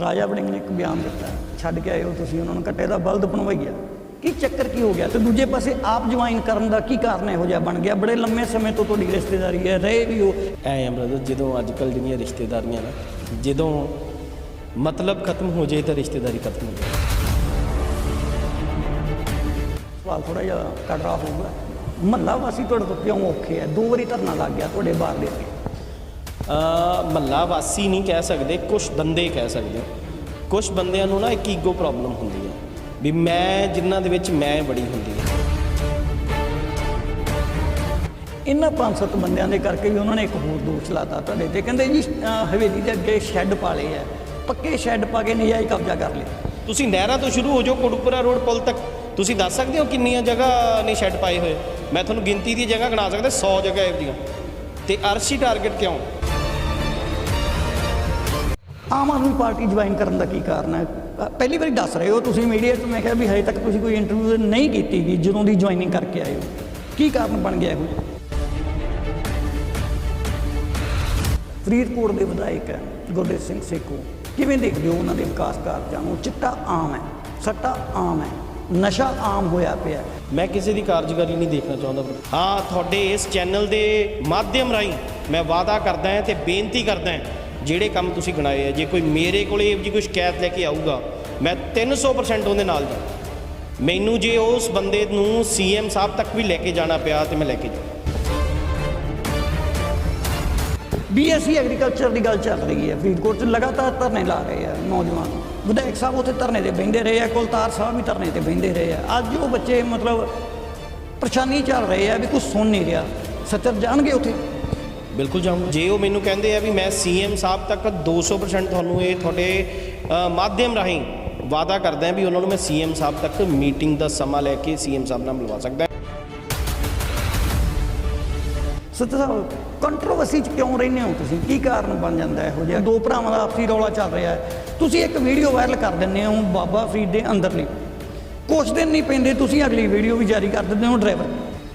ਰਾਜਾ ਵੜਿੰਗ ਨੇ ਇੱਕ ਬਿਆਨ ਦਿੱਤਾ ਛੱਡ ਕੇ ਆਏ ਹੋ ਤੁਸੀਂ ਉਹਨਾਂ ਨੂੰ ਕੱਟੇ ਦਾ ਬਲਦ ਬਣਵਾਈਆ ਕੀ ਚੱਕਰ ਕੀ ਹੋ ਗਿਆ? ਤੇ ਦੂਜੇ ਪਾਸੇ ਆਪ ਜੁਆਇਨ ਕਰਨ ਦਾ ਕੀ ਕਾਰਨ ਇਹੋ ਜਿਹਾ ਬਣ ਗਿਆ? ਬੜੇ ਲੰਮੇ ਸਮੇਂ ਤੋਂ ਤੁਹਾਡੀ ਰਿਸ਼ਤੇਦਾਰੀ ਹੈ ਰਹੇ ਵੀ ਹੋ। ਐ ਬ੍ਰਦਰ ਜਦੋਂ ਅੱਜ ਕੱਲ ਜਿਹੜੀਆਂ ਰਿਸ਼ਤੇਦਾਰੀਆਂ ਨਾ ਜਦੋਂ ਮਤਲਬ ਖਤਮ ਹੋ ਜਾਏ ਤਾਂ ਰਿਸ਼ਤੇਦਾਰੀ ਖਤਮ ਹੋ ਜਾਏ। ਸਵਾਲ ਥੋੜਾ ਜਿਹਾ ਕੜਰਾ ਹੋਊਗਾ। ਮਹੱਲਾ ਵਾਸੀ ਤੁਹਾਡੇ ਤੋਂ ਕਿਉਂ ਔਖੇ ਆ? ਦੋ ਵਾਰੀ ਧਰਨਾ ਲੱਗ ਗਿਆ ਤੁਹਾਡੇ ਬਾਹਰ ਦੇ ਮੱਲਾ ਵਾਸੀ ਨਹੀਂ ਕਹਿ ਸਕਦੇ ਕੁਝ ਬੰਦੇ ਕਹਿ ਸਕਦੇ। ਕੁਝ ਬੰਦਿਆਂ ਨੂੰ ਨਾ ਇੱਕ ਈਗੋ ਪ੍ਰੋਬਲਮ ਹੁੰਦੀ ਹੈ ਵੀ ਮੈਂ ਜਿਨ੍ਹਾਂ ਦੇ ਵਿੱਚ ਮੈਂ ਬੜੀ ਹੁੰਦੀ ਹੈ ਇਹਨਾਂ ਪੰਜ ਸੱਤ ਬੰਦਿਆਂ ਦੇ ਕਰਕੇ ਵੀ ਉਹਨਾਂ ਨੇ ਇੱਕ ਹੋਰ ਦੋਸ਼ ਲਾਤਾ ਤੁਹਾਡੇ ਤੇ। ਕਹਿੰਦੇ ਜੀ ਹਵੇਲੀ ਦੇ ਅੱਗੇ ਸ਼ੈੱਡ ਪਾ ਲਏ ਆ ਪੱਕੇ ਸ਼ੈੱਡ ਪਾ ਕੇ ਨਜਾਇਜ਼ ਕਬਜ਼ਾ ਕਰ ਲਿਆ। ਤੁਸੀਂ ਨਹਿਰਾਂ ਤੋਂ ਸ਼ੁਰੂ ਹੋ ਜਾਓ ਕੋਟਕਪੁਰਾ ਰੋਡ ਪੁਲ ਤੱਕ। ਤੁਸੀਂ ਦੱਸ ਸਕਦੇ ਹੋ ਕਿੰਨੀਆਂ ਜਗ੍ਹਾ ਨੇ ਸ਼ੈੱਡ ਪਾਏ ਹੋਏ? ਮੈਂ ਤੁਹਾਨੂੰ ਗਿਣਤੀ ਦੀ ਜਗ੍ਹਾ ਗਿਣਾ ਸਕਦਾ 100 ਜਗ੍ਹਾ ਇਹ ਦੀਆਂ ਤੇ ਅਰਸ਼ੀ ਟਾਰਗੇਟ ਕਿਉਂ? ਆਮ ਆਦਮੀ ਪਾਰਟੀ ਜੁਆਇਨ ਕਰਨ ਦਾ ਕੀ ਕਾਰਨ ਹੈ? ਪਹਿਲੀ ਵਾਰੀ ਦੱਸ ਰਹੇ ਹੋ ਤੁਸੀਂ ਮੀਡੀਆ 'ਚ। ਮੈਂ ਕਿਹਾ ਵੀ ਹਜੇ ਤੱਕ ਤੁਸੀਂ ਕੋਈ ਇੰਟਰਵਿਊ ਨਹੀਂ ਕੀਤੀ ਗਈ ਜਦੋਂ ਦੀ ਜੁਆਇਨਿੰਗ ਕਰਕੇ ਆਏ ਹੋ। ਕੀ ਕਾਰਨ ਬਣ ਗਿਆ ਇਹੋ? ਜਿਹਾ ਫਰੀਦਕੋਟ ਦੇ ਵਿਧਾਇਕ ਹੈ ਗੁਰਦੇਵ ਸਿੰਘ ਸੇਖੋ। ਕਿਵੇਂ ਦੇਖਦੇ ਹੋ ਉਹਨਾਂ ਦੇ ਵਿਕਾਸ ਕਾਰਜਾਂ ਨੂੰ? ਚਿੱਟਾ ਆਮ ਹੈ, ਸੱਟਾ ਆਮ ਹੈ, ਨਸ਼ਾ ਆਮ ਹੋਇਆ ਪਿਆ ਮੈਂ ਕਿਸੇ ਦੀ ਕਾਰਜਕਾਰੀ ਨਹੀਂ ਦੇਖਣਾ ਚਾਹੁੰਦਾ। ਹਾਂ, ਤੁਹਾਡੇ ਇਸ ਚੈਨਲ ਦੇ ਮਾਧਿਅਮ ਰਾਹੀਂ ਮੈਂ ਵਾਅਦਾ ਕਰਦਾ ਹਾਂ ਤੇ ਬੇਨਤੀ ਕਰਦਾ ਹਾਂ ਜਿਹੜੇ ਕੰਮ ਤੁਸੀਂ ਗਿਣਾਏ ਆ, ਜੇ ਕੋਈ ਮੇਰੇ ਕੋਲੇ ਇਹੋ ਜੀ ਕੋਈ ਸ਼ਿਕਾਇਤ ਲੈ ਕੇ ਆਊਗਾ, ਮੈਂ 300% ਉਹਦੇ ਨਾਲ ਜਾ ਮੈਨੂੰ ਜੇ ਉਸ ਬੰਦੇ ਨੂੰ ਸੀਐਮ ਸਾਹਿਬ ਤੱਕ ਵੀ ਲੈ ਕੇ ਜਾਣਾ ਪਿਆ ਤੇ ਮੈਂ ਲੈ ਕੇ ਜਾ ਬੀਐਸਸੀ ਐਗਰੀਕਲਚਰ ਦੀ ਗੱਲ ਚੱਲ ਰਹੀ ਹੈ। ਫਰੀਦਕੋਟ 'ਚ ਲਗਾਤਾਰ ਧਰਨੇ ਲਾ ਰਹੇ ਆ ਨੌਜਵਾਨ। ਵਿਧਾਇਕ ਸਾਹਿਬ ਉੱਥੇ ਧਰਨੇ ਤੇ ਬਹਿੰਦੇ ਰਹੇ ਆ, ਕੁਲਤਾਰ ਸਾਹਿਬ ਵੀ ਧਰਨੇ ਤੇ ਬਹਿੰਦੇ ਰਹੇ ਆ। ਅੱਜ ਉਹ ਬੱਚੇ ਮਤਲਬ ਪਰੇਸ਼ਾਨੀ ਚੱਲ ਰਹੇ ਆ ਵੀ ਕੁਝ ਸੁਣ ਨਹੀਂ ਰਿਹਾ। ਸੱਚਰ ਜਾਣਗੇ ਉੱਥੇ? ਬਿਲਕੁਲ ਜਾਊਂਗਾ ਜੇ ਉਹ ਮੈਨੂੰ ਕਹਿੰਦੇ ਆ ਵੀ ਮੈਂ ਸੀਐਮ ਸਾਹਿਬ ਤੱਕ 200% ਤੁਹਾਨੂੰ ਇਹ ਤੁਹਾਡੇ ਮਾਧਿਅਮ ਰਾਹੀਂ ਵਾਅਦਾ ਕਰਦਾ ਹਾਂ ਵੀ ਉਹਨਾਂ ਨੂੰ ਮੈਂ ਸੀਐਮ ਸਾਹਿਬ ਤੱਕ ਮੀਟਿੰਗ ਦਾ ਸਮਾਂ ਲੈ ਕੇ ਸੀਐਮ ਸਾਹਿਬ ਨਾਲ ਮਿਲਵਾ ਸਕਦਾ ਸੱਚਰ ਸਾਹਿਬ ਕੰਟਰੋਵਰਸੀ 'ਚ ਕਿਉਂ ਰਹਿੰਦੇ ਹੋ ਤੁਸੀਂ? ਕੀ ਕਾਰਨ ਬਣ ਜਾਂਦਾ ਇਹੋ ਜਿਹਾ? ਦੋ ਭਰਾਵਾਂ ਦਾ ਆਪਸੀ ਰੌਲਾ ਚੱਲ ਰਿਹਾ ਹੈ। ਤੁਸੀਂ ਇੱਕ ਵੀਡੀਓ ਵਾਇਰਲ ਕਰ ਦਿੰਦੇ ਹੋ ਬਾਬਾ ਫਰੀਦ ਦੇ ਅੰਦਰ ਅੰਦਰਲੀ ਕੁਛ ਦਿਨ ਨਹੀਂ ਪੈਂਦੇ, ਤੁਸੀਂ ਅਗਲੀ ਵੀਡੀਓ ਵੀ ਜਾਰੀ ਕਰ ਦਿੰਦੇ ਹੋ ਡਰਾਈਵਰ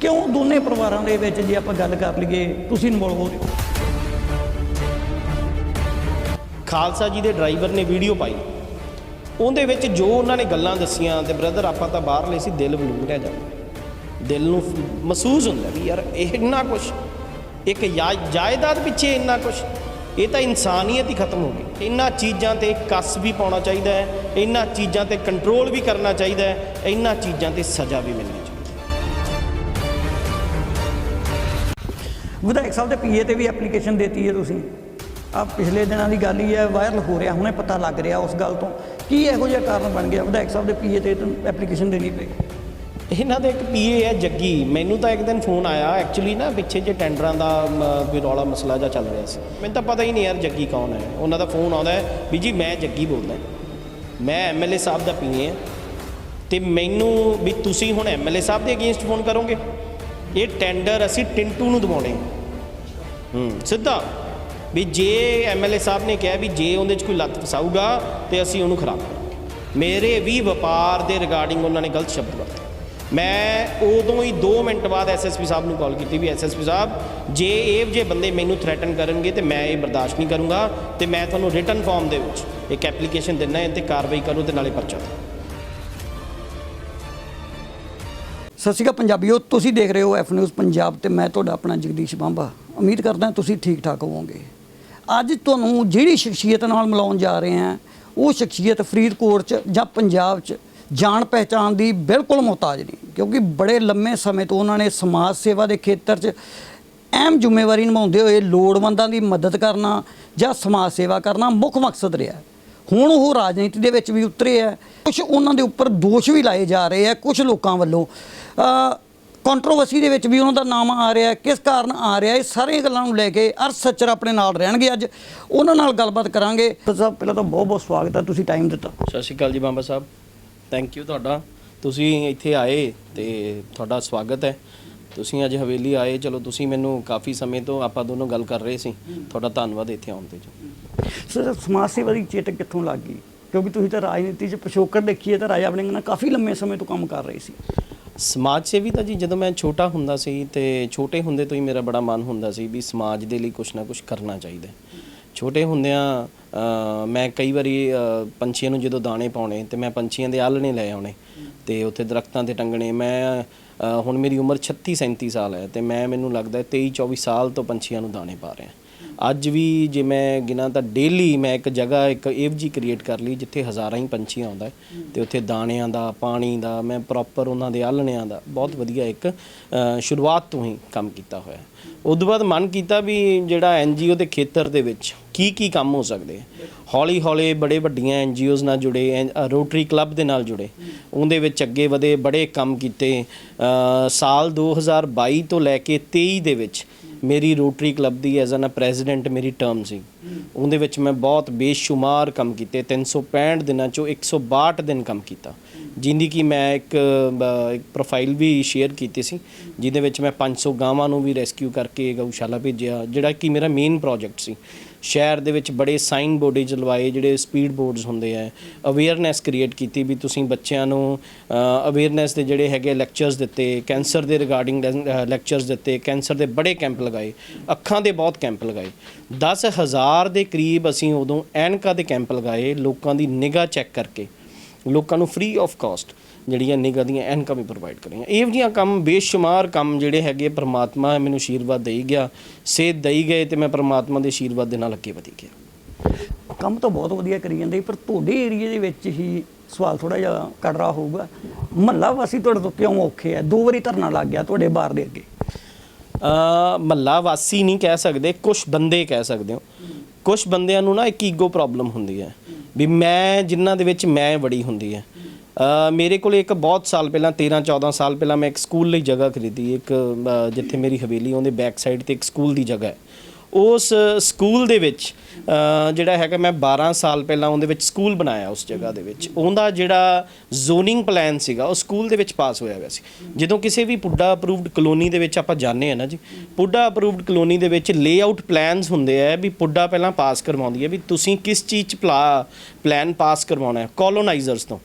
ਕਿਉਂ ਦੋਨੇ ਪਰਿਵਾਰਾਂ ਦੇ ਵਿੱਚ ਜੇ ਆਪਾਂ ਗੱਲ ਕਰ ਲਈਏ, ਤੁਸੀਂ ਇਨਵੋਲਵ ਹੋ ਰਹੇ ਹੋ? ਖਾਲਸਾ ਜੀ ਦੇ ਡਰਾਈਵਰ ਨੇ ਵੀਡੀਓ ਪਾਈ। ਉਹਦੇ ਵਿੱਚ ਜੋ ਉਹਨਾਂ ਨੇ ਗੱਲਾਂ ਦੱਸੀਆਂ ਤੇ ਬ੍ਰਦਰ ਆਪਾਂ ਤਾਂ ਬਾਹਰਲੇ ਸੀ, ਦਿਲ ਬਲੂੰਗ ਹੈ ਜਾਂਦਾ। ਦਿਲ ਨੂੰ ਮਹਿਸੂਸ ਹੁੰਦਾ ਵੀ ਯਾਰ ਇਹ ਇੰਨਾ ਕੁਝ ਇੱਕ ਜਾ- ਜਾਇਦਾਦ ਪਿੱਛੇ ਇੰਨਾ ਕੁਝ ਇਹ ਤਾਂ ਇਨਸਾਨੀਅਤ ਹੀ ਖਤਮ ਹੋ ਗਈ। ਇਹਨਾਂ ਚੀਜ਼ਾਂ ਤੇ ਕੱਸ ਵੀ ਪਾਉਣਾ ਚਾਹੀਦਾ ਹੈ ਇਹਨਾਂ ਚੀਜ਼ਾਂ ਤੇ ਕੰਟਰੋਲ ਵੀ ਕਰਨਾ ਚਾਹੀਦਾ ਹੈ ਇਹਨਾਂ ਚੀਜ਼ਾਂ ਤੇ ਸਜ਼ਾ ਵੀ ਮਿਲਣੀ ਵਿਧਾਇਕ ਸਾਹਿਬ ਦੇ ਪੀਏ ਤੇ ਵੀ ਐਪਲੀਕੇਸ਼ਨ ਦਿੱਤੀ ਹੈ ਤੁਸੀਂ। ਆ ਪਿਛਲੇ ਦਿਨਾਂ ਦੀ ਗੱਲ ਹੀ ਹੈ ਵਾਇਰਲ ਹੋ ਰਿਹਾ ਹੁਣੇ ਪਤਾ ਲੱਗ ਰਿਹਾ ਉਸ ਗੱਲ ਤੋਂ। ਕੀ ਇਹੋ ਜਿਹਾ ਕਾਰਨ ਬਣ ਗਿਆ? ਵਿਧਾਇਕ ਸਾਹਿਬ ਦੇ ਪੀਏ ਤੇ ਐਪਲੀਕੇਸ਼ਨ ਦੇਣੀ ਪਈ। ਇਹਨਾਂ ਦਾ ਇੱਕ ਪੀਏ ਹੈ ਜੱਗੀ। ਮੈਨੂੰ ਤਾਂ ਇੱਕ ਦਿਨ ਫੋਨ ਆਇਆ ਐਕਚੁਅਲੀ ਨਾ ਪਿੱਛੇ ਜੇ ਟੈਂਡਰਾਂ ਦਾ ਮ, ਵੀ ਰੌਲਾ ਮਸਲਾ ਜਿਹਾ ਚੱਲ ਰਿਹਾ ਸੀ। ਮੈਨੂੰ ਤਾਂ ਪਤਾ ਹੀ ਨਹੀਂ ਯਾਰ ਜੱਗੀ ਕੌਣ ਹੈ। ਉਹਨਾਂ ਦਾ ਫੋਨ ਆਉਂਦਾ ਵੀ ਜੀ ਮੈਂ ਜੱਗੀ ਬੋਲਦਾ ਮੈਂ ਐਮਐਲਏ ਸਾਹਿਬ ਦਾ ਪੀਏ ਹਾਂ। ਤੇ ਮੈਨੂੰ ਵੀ ਤੁਸੀਂ ਹੁਣ ਐਮਐਲਏ ਸਾਹਿਬ ਦੇ ਅਗੇਂਸਟ ਫੋਨ ਕਰੋਗੇ? ਇਹ ਟੈਂਡਰ ਅਸੀਂ ਟਿੰਟੂ ਨੂੰ ਦਿਵਾਉਣੇ ਹੂੰ, ਸਿੱਧਾ। ਵੀ ਜੇ ਐਮਐਲਏ ਸਾਹਿਬ ਨੇ ਕਿਹਾ ਵੀ ਜੇ ਉਹਦੇ 'ਚ ਕੋਈ ਲੱਤ ਫਸਾਊਗਾ ਤੇ ਅਸੀਂ ਉਹਨੂੰ ਖਰਾਬ ਕਰਾਂਗੇ। ਮੇਰੇ ਵੀ ਵਪਾਰ ਦੇ ਰਿਗਾਰਡਿੰਗ ਉਹਨਾਂ ਨੇ ਗਲਤ ਸ਼ਬਦ ਵਰਤੇ। ਮੈਂ ਉਦੋਂ ਹੀ 2 ਮਿੰਟ ਬਾਅਦ ਐਸਐਸਪੀ ਸਾਹਿਬ ਨੂੰ ਕਾਲ ਕੀਤੀ ਵੀ ਐਸਐਸਪੀ ਸਾਹਿਬ, ਜੇ ਇਹ ਜੇ ਬੰਦੇ ਮੈਨੂੰ ਥ੍ਰੈਟਨ ਕਰਨਗੇ ਤੇ ਮੈਂ ਇਹ ਬਰਦਾਸ਼ਤ ਨਹੀਂ ਕਰੂੰਗਾ ਤੇ ਮੈਂ ਤੁਹਾਨੂੰ ਰਿਟਨ ਫਾਰਮ ਦੇ ਵਿੱਚ ਇੱਕ ਐਪਲੀਕੇਸ਼ਨ ਦਿੰਨਾ ਹੈ ਤੇ ਕਾਰਵਾਈ ਕਰੋ ਤੇ ਨਾਲੇ ਪਰਚਾ ਦਿਓ। ਸਤਿ ਸ਼੍ਰੀ ਅਕਾਲ ਪੰਜਾਬੀਓ, ਤੁਸੀਂ ਦੇਖ ਰਹੇ ਹੋ ਐਫ ਨਿਊਜ਼ ਪੰਜਾਬ ਤੇ ਮੈਂ ਤੁਹਾਡਾ ਆਪਣਾ ਜਗਦੀਸ਼ ਬਾਂਬਾ। ਉਮੀਦ ਕਰਦਾ ਤੁਸੀਂ ਠੀਕ ਠਾਕ ਹੋਵੋਗੇ। ਅੱਜ ਤੁਹਾਨੂੰ ਜਿਹੜੀ ਸ਼ਖਸੀਅਤ ਨਾਲ ਮਿਲਾਉਣ ਜਾ ਰਹੇ ਹਾਂ, ਉਹ ਸ਼ਖਸੀਅਤ ਫਰੀਦਕੋਟ 'ਚ ਜਾਂ ਪੰਜਾਬ 'ਚ ਜਾਣ ਪਹਿਚਾਣ ਦੀ ਬਿਲਕੁਲ ਮੁਹਤਾਜ ਨਹੀਂ, ਕਿਉਂਕਿ ਬੜੇ ਲੰਮੇ ਸਮੇਂ ਤੋਂ ਉਹਨਾਂ ਨੇ ਸਮਾਜ ਸੇਵਾ ਦੇ ਖੇਤਰ 'ਚ ਅਹਿਮ ਜ਼ਿੰਮੇਵਾਰੀ ਨਿਭਾਉਂਦੇ ਹੋਏ ਲੋੜਵੰਦਾਂ ਦੀ ਮਦਦ ਕਰਨਾ ਜਾਂ ਸਮਾਜ ਸੇਵਾ ਕਰਨਾ ਮੁੱਖ ਮਕਸਦ ਰਿਹਾ। ਹੁਣ ਉਹ ਰਾਜਨੀਤੀ ਦੇ ਵਿੱਚ ਵੀ ਉਤਰੇ ਆ ਕੁਝ ਉਹਨਾਂ ਦੇ ਉੱਪਰ ਦੋਸ਼ ਵੀ ਲਾਏ ਜਾ ਰਹੇ ਆ ਕੁਝ ਲੋਕਾਂ ਵੱਲੋਂ। ਕੰਟਰੋਵਰਸੀ ਦੇ ਵਿੱਚ ਵੀ ਉਹਨਾਂ ਦਾ ਨਾਮ ਆ ਰਿਹਾ ਹੈ। ਕਿਸ ਕਾਰਨ ਆ ਰਿਹਾ ਇਹ ਸਾਰੀਆਂ ਗੱਲਾਂ ਨੂੰ ਲੈ ਕੇ ਅਰ ਸੱਚਰ ਆਪਣੇ ਨਾਲ ਰਹਿਣਗੇ ਅੱਜ। ਉਹਨਾਂ ਨਾਲ ਗੱਲਬਾਤ ਕਰਾਂਗੇ। ਸਭ ਪਹਿਲਾਂ ਤਾਂ ਬਹੁਤ ਬਹੁਤ ਸਵਾਗਤ ਹੈ ਤੁਸੀਂ ਟਾਈਮ ਦਿੱਤਾ। ਸਤਿ ਸ਼੍ਰੀ ਅਕਾਲ ਜੀ ਬਾਂਬਾ ਸਾਹਿਬ। ਥੈਂਕ ਯੂ ਤੁਹਾਡਾ। ਤੁਸੀਂ ਇੱਥੇ ਆਏ ਤੇ ਤੁਹਾਡਾ ਸਵਾਗਤ ਹੈ। ਤੁਸੀਂ ਅੱਜ ਹਵੇਲੀ ਆਏ। ਚਲੋ ਤੁਸੀਂ ਮੈਨੂੰ ਕਾਫੀ ਸਮੇਂ ਤੋਂ ਆਪਾਂ ਦੋਨੋਂ ਗੱਲ ਕਰ ਰਹੇ ਸੀ। ਤੁਹਾਡਾ ਧੰਨਵਾਦ ਇੱਥੇ ਆਉਣ ਤੇ ਜੀ। ਸਰ ਸਮਾਜ ਸੇਵਾ ਦੀ ਚੇਤਕ ਕਿੱਥੋਂ ਲੱਗ ਗਈ? ਕਿਉਂਕਿ ਤੁਸੀਂ ਤਾਂ ਰਾਜਨੀਤੀ 'ਚ ਪਿਛੋਕੜ ਦੇਖੀਏ ਤਾਂ ਰਾਜਾ ਵੜਿੰਗ ਨਾਲ ਕਾਫੀ ਲੰਮੇ ਸਮੇਂ ਤੋਂ ਕੰਮ ਕਰ ਰਹੇ ਸੀ। ਸਮਾਜ ਸੇਵੀ ਤਾਂ ਜੀ ਜਦੋਂ ਮੈਂ ਛੋਟਾ ਹੁੰਦਾ ਸੀ ਤੇ ਛੋਟੇ ਹੁੰਦੇ ਤੋਂ ਹੀ ਮੇਰਾ ਬੜਾ ਮਨ ਹੁੰਦਾ ਸੀ ਵੀ ਸਮਾਜ ਦੇ ਲਈ ਕੁਝ ਨਾ ਕੁਝ ਕਰਨਾ ਚਾਹੀਦਾ। ਛੋਟੇ ਹੁੰਦਿਆਂ ਮੈਂ ਕਈ ਵਾਰੀ ਪੰਛੀਆਂ ਨੂੰ ਜਦੋਂ ਦਾਣੇ ਪਾਉਣੇ ਤੇ ਮੈਂ ਪੰਛੀਆਂ ਦੇ ਆਲਣੇ ਲੈ ਆਉਣੇ ਤੇ ਉੱਥੇ ਦਰਖਤਾਂ ਤੇ ਟੰਗਣੇ। ਮੈਂ ਹੁਣ ਮੇਰੀ ਉਮਰ 36 37 ਸਾਲ ਹੈ ਤੇ ਮੈਂ, ਮੈਨੂੰ ਲੱਗਦਾ 23 24 ਸਾਲ ਤੋਂ ਪੰਛੀਆਂ ਨੂੰ ਦਾਣੇ ਪਾ ਰਿਹਾ। ਅੱਜ ਵੀ ਜੇ ਮੈਂ ਗਿਣਾ ਤਾਂ ਡੇਲੀ ਮੈਂ ਇੱਕ ਜਗ੍ਹਾ ਇੱਕ ਏਵਜੀ ਕ੍ਰੀਏਟ ਕਰ ਲਈ ਜਿੱਥੇ ਹਜ਼ਾਰਾਂ ਹੀ ਪੰਛੀ ਆਉਂਦਾ ਹੈ ਤੇ ਉੱਥੇ ਦਾਣਿਆਂ ਦਾ ਪਾਣੀ ਦਾ ਮੈਂ ਪ੍ਰੋਪਰ ਉਹਨਾਂ ਦੇ ਆਲਣਿਆਂ ਦਾ ਬਹੁਤ ਵਧੀਆ ਇੱਕ ਸ਼ੁਰੂਆਤ ਤੋਂ ਹੀ ਕੰਮ ਕੀਤਾ ਹੋਇਆ ਉਦੋਂ ਬਾਅਦ ਮਨ ਕੀਤਾ ਵੀ ਜਿਹੜਾ ਐਨਜੀਓ ਦੇ ਖੇਤਰ ਦੇ ਵਿੱਚ ਕੀ ਕੀ ਕੰਮ ਹੋ ਸਕਦੇ ਹੌਲੀ ਹੌਲੀ ਬੜੇ ਵੱਡੀਆਂ ਐਨਜੀਓਜ਼ ਨਾਲ ਜੁੜੇ ਐਨ- ਰੋਟਰੀ ਕਲੱਬ ਦੇ ਨਾਲ ਜੁੜੇ ਉਹਦੇ ਵਿੱਚ ਅੱਗੇ ਵਧੇ ਬੜੇ ਕੰਮ ਕੀਤੇ ਅ, ਸਾਲ 2022 ਤੋਂ ਲੈ ਕੇ 23 ਦੇ ਵਿੱਚ ਮੇਰੀ ਰੋਟਰੀ ਕਲੱਬ ਦੀ ਐਜ਼ ਐਨ ਪ੍ਰੈਜ਼ੀਡੈਂਟ ਮੇਰੀ ਟਰਮ ਸੀ। ਉਹਦੇ ਵਿੱਚ ਮੈਂ ਬਹੁਤ ਬੇਸ਼ੁਮਾਰ ਕੰਮ ਕੀਤੇ। 365 ਦਿਨਾਂ ਚੋਂ 162 ਦਿਨ ਕੰਮ ਕੀਤਾ। ਜਿੰਦੀ ਕਿ ਮੈਂ ਇੱਕ ਇੱਕ ਪ੍ਰੋਫਾਈਲ ਵੀ ਸ਼ੇਅਰ ਕੀਤੀ ਸੀ। ਜਿਹਦੇ ਵਿੱਚ ਮੈਂ 500 ਗਾਵਾਂ ਨੂੰ ਵੀ ਰੈਸਕਿਊ ਕਰਕੇ ਗਊਸ਼ਾਲਾ ਭੇਜਿਆ। ਜਿਹੜਾ ਕਿ ਮੇਰਾ ਮੇਨ ਪ੍ਰੋਜੈਕਟ ਸੀ। ਸ਼ਹਿਰ ਦੇ ਵਿੱਚ ਬੜੇ ਸਾਈਨ ਬੋਰਡੇਜ ਲਵਾਏ ਜਿਹੜੇ ਸਪੀਡ ਬੋਰਡਸ ਹੁੰਦੇ ਆ। ਅਵੇਅਰਨੈਸ ਕ੍ਰੀਏਟ ਕੀਤੀ ਵੀ ਤੁਸੀਂ ਬੱਚਿਆਂ ਨੂੰ ਅਵੇਅਰਨੈਸ ਦੇ ਜਿਹੜੇ ਹੈਗੇ ਲੈਕਚਰਸ ਦਿੱਤੇ ਕੈਂਸਰ ਦੇ ਰਿਗਾਰਡਿੰਗ ਲੈਕਚਰਸ ਦਿੱਤੇ ਕੈਂਸਰ ਦੇ ਬੜੇ ਕੈਂਪ ਲਗਾਏ, ਅੱਖਾਂ ਦੇ ਬਹੁਤ ਕੈਂਪ ਲਗਾਏ। 10000 ਦੇ ਕਰੀਬ ਅਸੀਂ ਉਦੋਂ ਐਨਕਾ ਦੇ ਕੈਂਪ ਲਗਾਏ, ਲੋਕਾਂ ਦੀ ਨਿਗਾਹ ਚੈੱਕ ਕਰਕੇ, ਲੋਕਾਂ ਨੂੰ ਫ੍ਰੀ ਆਫ ਕਾਸਟ ਜਿਹੜੀਆਂ ਨਿਗਾਹ ਦੀਆਂ ਐਨਕਾਂ ਵੀ ਪ੍ਰੋਵਾਈਡ ਕਰੀਆਂ। ਇਹ ਜਿਹੀਆਂ ਕੰਮ ਬੇਸ਼ੁਮਾਰ ਕੰਮ ਜਿਹੜੇ ਹੈਗੇ ਪ੍ਰਮਾਤਮਾ ਮੈਨੂੰ ਆਸ਼ੀਰਵਾਦ ਦੇਈ ਗਿਆ ਸੇਧ ਦੇਈ ਗਏ ਤੇ ਮੈਂ ਪ੍ਰਮਾਤਮਾ ਦੇ ਆਸ਼ੀਰਵਾਦ ਦੇ ਨਾਲ ਅੱਗੇ ਵਧੀ ਗਿਆ। ਕੰਮ ਤਾਂ ਬਹੁਤ ਵਧੀਆ ਕਰੀ ਜਾਂਦੇ ਪਰ ਤੁਹਾਡੇ ਏਰੀਆ ਦੇ ਵਿੱਚ ਹੀ ਸਵਾਲ ਥੋੜਾ ਜਿਹਾ ਕੜਰਾ ਹੋਊਗਾ। ਮਹੱਲਾ ਵਾਸੀ ਤੁਹਾਡੇ ਤੋਂ ਕਿਉਂ ਔਖੇ ਆ? ਦੋ ਵਾਰੀ ਧਰਨਾ ਲੱਗ ਗਿਆ ਤੁਹਾਡੇ ਬਾਰ ਦੇ ਅੱਗੇ। ਮੱਲਾ ਵਾਸੀ ਨਹੀਂ ਕਹਿ ਸਕਦੇ ਕੁਝ ਬੰਦੇ ਕਹਿ ਸਕਦੇ ਹੋ। ਕੁਝ ਬੰਦਿਆਂ ਨੂੰ ਨਾ ਇੱਕ ਈਗੋ ਪ੍ਰੋਬਲਮ ਹੁੰਦੀ ਹੈ। ਵੀ ਮੈਂ ਜਿਨ੍ਹਾਂ ਦੇ ਵਿੱਚ ਮੈਂ ਬੜੀ ਹੁੰਦੀ ਹੈ। ਮੇਰੇ ਕੋਲ ਇੱਕ ਬਹੁਤ ਸਾਲ ਪਹਿਲਾਂ 13 14 ਸਾਲ ਪਹਿਲਾਂ ਮੈਂ ਇੱਕ ਸਕੂਲ ਲਈ ਜਗ੍ਹਾ ਖਰੀਦੀ ਇੱਕ ਜਿੱਥੇ ਮੇਰੀ ਹਵੇਲੀ ਉਹਦੇ ਬੈਕ ਸਾਈਡ ਤੇ ਇੱਕ ਸਕੂਲ ਦੀ ਜਗ੍ਹਾ ਹੈ। ਉਸ ਸਕੂਲ ਦੇ ਵਿੱਚ ਜਿਹੜਾ ਹੈਗਾ ਮੈਂ 12 ਸਾਲ ਪਹਿਲਾਂ ਉਹਦੇ ਵਿੱਚ ਸਕੂਲ ਬਣਾਇਆ ਉਸ ਜਗ੍ਹਾ ਦੇ ਵਿੱਚ। ਉਹਦਾ ਜਿਹੜਾ ਜ਼ੋਨਿੰਗ ਪਲਾਨ ਸੀਗਾ, ਉਹ ਸਕੂਲ ਦੇ ਵਿੱਚ ਪਾਸ ਹੋਇਆ ਹੋਇਆ ਸੀ। ਜਦੋਂ ਕਿਸੇ ਵੀ ਪੁੱਡਾ ਅਪਰੂਵਡ ਕਲੋਨੀ ਦੇ ਵਿੱਚ ਆਪਾਂ ਜਾਂਦੇ ਆ ਨਾ ਜੀ, ਪੁੱਡਾ ਅਪਰੂਵਡ ਕਲੋਨੀ ਦੇ ਵਿੱਚ ਲੇਆਊਟ ਪਲਾਨਸ ਹੁੰਦੇ ਆ ਵੀ ਪੁੱਡਾ ਪਹਿਲਾਂ ਪਾਸ ਕਰਵਾਉਂਦੀ ਹੈ ਵੀ ਤੁਸੀਂ ਕਿਸ ਚੀਜ਼ ਚ ਪਲਾਨ ਪਾਸ ਕਰਵਾਉਣਾ ਹੈ ਕੋਲੋਨਾਈਜ਼ਰਸ ਤੋਂ।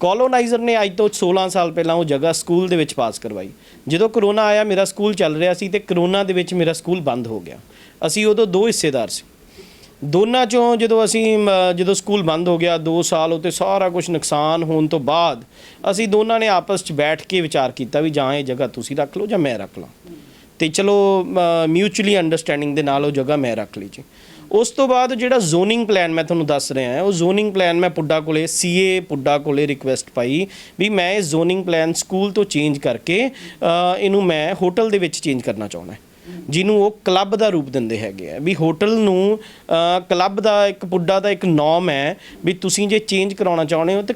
ਕੋਲੋਨਾਈਜ਼ਰ ਨੇ ਅੱਜ ਤੋਂ 16 ਸਾਲ ਪਹਿਲਾਂ ਉਹ ਜਗ੍ਹਾ ਸਕੂਲ ਦੇ ਵਿੱਚ ਪਾਸ ਕਰਵਾਈ। ਜਦੋਂ ਕਰੋਨਾ ਆਇਆ, ਮੇਰਾ ਸਕੂਲ ਚੱਲ ਰਿਹਾ ਸੀ ਤੇ ਕਰੋਨਾ ਦੇ ਵਿੱਚ ਮੇਰਾ ਸਕੂਲ ਬੰਦ ਹੋ ਗਿਆ। ਅਸੀਂ ਉਦੋਂ ਦੋ ਹਿੱਸੇਦਾਰ ਸੀ। ਦੋਨਾਂ ਚੋਂ ਜਦੋਂ ਅਸੀਂ ਜਦੋਂ ਸਕੂਲ ਬੰਦ ਹੋ ਗਿਆ 2 ਸਾਲ ਉਤੇ ਸਾਰਾ ਕੁਝ ਨੁਕਸਾਨ ਹੋਣ ਤੋਂ ਬਾਅਦ ਅਸੀਂ ਦੋਨਾਂ ਨੇ ਆਪਸ 'ਚ ਬੈਠ ਕੇ ਵਿਚਾਰ ਕੀਤਾ ਵੀ ਜਾਂ ਇਹ ਜਗ੍ਹਾ ਤੁਸੀਂ ਰੱਖ ਲਓ ਜਾਂ ਮੈਂ ਰੱਖ ਲਾਂ। ਤੇ ਚਲੋ ਮਿਊਚੁਅਲੀ ਅੰਡਰਸਟੈਂਡਿੰਗ ਦੇ ਨਾਲ ਉਹ ਜਗ੍ਹਾ ਮੈਂ ਰੱਖ ਲਈ ਜੀ। ਉਸ ਤੋਂ ਬਾਅਦ ਜਿਹੜਾ ਜ਼ੋਨਿੰਗ ਪਲਾਨ ਮੈਂ ਤੁਹਾਨੂੰ ਦੱਸ ਰਿਹਾ ਹਾਂ, ਉਹ ਜ਼ੋਨਿੰਗ ਪਲਾਨ ਮੈਂ ਪੁੱਡਾ ਕੋਲੇ ਸੀਏ ਪੁੱਡਾ ਕੋਲੇ ਰਿਕੁਐਸਟ ਪਾਈ ਵੀ ਮੈਂ ਇਹ ਜ਼ੋਨਿੰਗ ਪਲਾਨ ਸਕੂਲ ਤੋਂ ਚੇਂਜ ਕਰਕੇ ਇਹਨੂੰ ਮੈਂ ਹੋਟਲ ਦੇ ਵਿੱਚ ਚੇਂਜ ਕਰਨਾ ਚਾਹੁੰਦਾ। ਜਿਹਨੂੰ ਉਹ ਕਲੱਬ ਦਾ ਰੂਪ ਦਿੰਦੇ ਹੈਗੇ ਆ। ਵੀ ਹੋਟਲ ਨੂੰ ਕਲੱਬ ਦਾ ਇੱਕ ਪੁੱਡਾ ਦਾ ਇੱਕ ਨੋਮ ਹੈ ਵੀ ਤੁਸੀਂ ਜੇ ਚੇਂਜ ਕਰਾਉਣਾ ਚਾਹੁੰਦੇ ਹੋ ਤੇ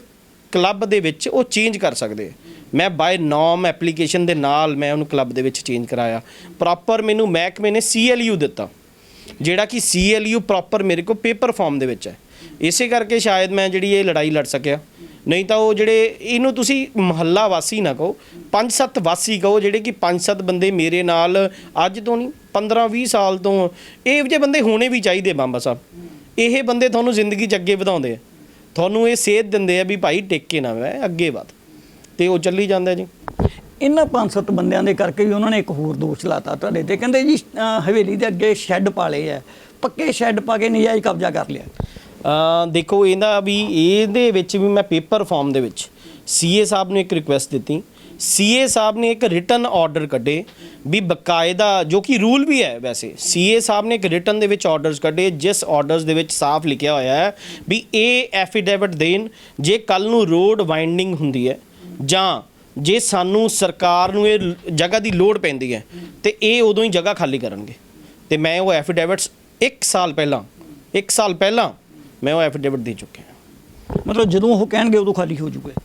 ਕਲੱਬ ਦੇ ਵਿੱਚ ਉਹ ਚੇਂਜ ਕਰ ਸਕਦੇ ਮੈਂ ਬਾਈ ਨੋਮ ਐਪਲੀਕੇਸ਼ਨ ਦੇ ਨਾਲ ਮੈਂ ਉਹਨੂੰ ਕਲੱਬ ਦੇ ਵਿੱਚ ਚੇਂਜ ਕਰਾਇਆ। ਪ੍ਰੋਪਰ ਮੈਨੂੰ ਮਹਿਕਮੇ ਨੇ ਸੀਐਲਯੂ ਦਿੱਤਾ। ਜਿਹੜਾ ਕਿ ਸੀਐਲਯੂ ਪ੍ਰੋਪਰ ਮੇਰੇ ਕੋਲ ਪੇਪਰ ਫਾਰਮ ਦੇ ਵਿੱਚ ਹੈ। ਇਸੇ ਕਰਕੇ ਸ਼ਾਇਦ ਮੈਂ ਜਿਹੜੀ ਇਹ ਲੜਾਈ ਲੜ ਸਕਿਆ। ਨਹੀਂ ਤਾਂ ਉਹ ਜਿਹੜੇ ਇਹਨੂੰ ਤੁਸੀਂ ਮਹੱਲਾ ਵਾਸੀ ਨਾ ਕਹੋ, ਪੰਜ ਸੱਤ ਵਾਸੀ ਕਹੋ ਜਿਹੜੇ ਕਿ ਪੰਜ ਸੱਤ ਬੰਦੇ ਮੇਰੇ ਨਾਲ ਅੱਜ ਤੋਂ ਨਹੀਂ 15 20 ਸਾਲ ਤੋਂ ਇਹ ਜਿਹੇ ਬੰਦੇ ਹੋਣੇ ਵੀ ਚਾਹੀਦੇ ਬਾਂਬਾ ਸਾਹਿਬ। ਇਹ ਬੰਦੇ ਤੁਹਾਨੂੰ ਜ਼ਿੰਦਗੀ 'ਚ ਅੱਗੇ ਵਧਾਉਂਦੇ ਆ। ਤੁਹਾਨੂੰ ਇਹ ਸੇਧ ਦਿੰਦੇ ਆ ਵੀ ਭਾਈ ਟਿਕ ਕੇ ਨਾ ਮੈਂ ਅੱਗੇ ਵਧ। ਤੇ ਉਹ ਚੱਲੀ ਜਾਂਦਾ ਜੀ। ਇਹਨਾਂ ਪੰਜ ਸੱਤ ਬੰਦਿਆਂ ਦੇ ਕਰਕੇ ਵੀ ਉਹਨਾਂ ਨੇ ਇੱਕ ਹੋਰ ਦੋਸ਼ ਲਾਤਾ ਤੁਹਾਡੇ ਤੇ। ਕਹਿੰਦੇ ਜੀ ਹਵੇਲੀ ਦੇ ਅੱਗੇ ਸ਼ੈੱਡ ਪਾ ਲਏ ਆ। ਪੱਕੇ ਸ਼ੈੱਡ ਪਾ ਕੇ ਨਜਾਇਜ਼ ਕਬਜ਼ਾ ਕਰ ਲਿਆ। ਦੇਖੋ, ਇਹਦਾ ਵੀ ਇਹਦੇ ਵਿੱਚ ਵੀ ਮੈਂ ਪੇਪਰ ਫਾਰਮ ਦੇ ਵਿੱਚ ਸੀਏ ਸਾਹਿਬ ਨੂੰ ਇੱਕ ਰਿਕੁਐਸਟ ਦਿੱਤੀ। ਸੀਏ ਸਾਹਿਬ ਨੇ ਇੱਕ ਰਿਟਨ ਆਰਡਰ ਕੱਢੇ ਵੀ ਬਕਾਇਦਾ, ਜੋ ਕਿ ਰੂਲ ਵੀ ਹੈ ਵੈਸੇ। ਸੀਏ ਸਾਹਿਬ ਨੇ ਇੱਕ ਰਿਟਨ ਦੇ ਵਿੱਚ ਆਰਡਰਸ ਕੱਢੇ, ਜਿਸ ਆਰਡਰਸ ਦੇ ਵਿੱਚ ਸਾਫ਼ ਲਿਖਿਆ ਹੋਇਆ ਹੈ ਵੀ ਇਹ ਐਫੀਡੇਵਿਟ ਦੇਣ, ਜੇ ਕੱਲ ਨੂੰ ਰੋਡ ਵਾਈਂਡਿੰਗ ਹੁੰਦੀ ਹੈ, ਜਾਂ ਜੇ ਸਾਨੂੰ ਸਰਕਾਰ ਨੂੰ ਇਹ ਜਗ੍ਹਾ ਦੀ ਲੋੜ ਪੈਂਦੀ ਹੈ, ਤੇ ਇਹ ਉਦੋਂ ਹੀ ਜਗ੍ਹਾ ਖਾਲੀ ਕਰਨਗੇ। ਤੇ ਮੈਂ ਉਹ ਐਫੀਡੇਵਿਟਸ 1 ਸਾਲ ਪਹਿਲਾਂ 1 ਸਾਲ ਪਹਿਲਾਂ ਮੈਂ ਉਹ ਐਫੀਡੇਵਿਟ ਦੇ ਚੁੱਕਿਆ ਮਤਲਬ ਜਦੋਂ ਉਹ ਕਹਿਣਗੇ ਉਦੋਂ ਖਾਲੀ ਹੋ ਜਾਊਗਾ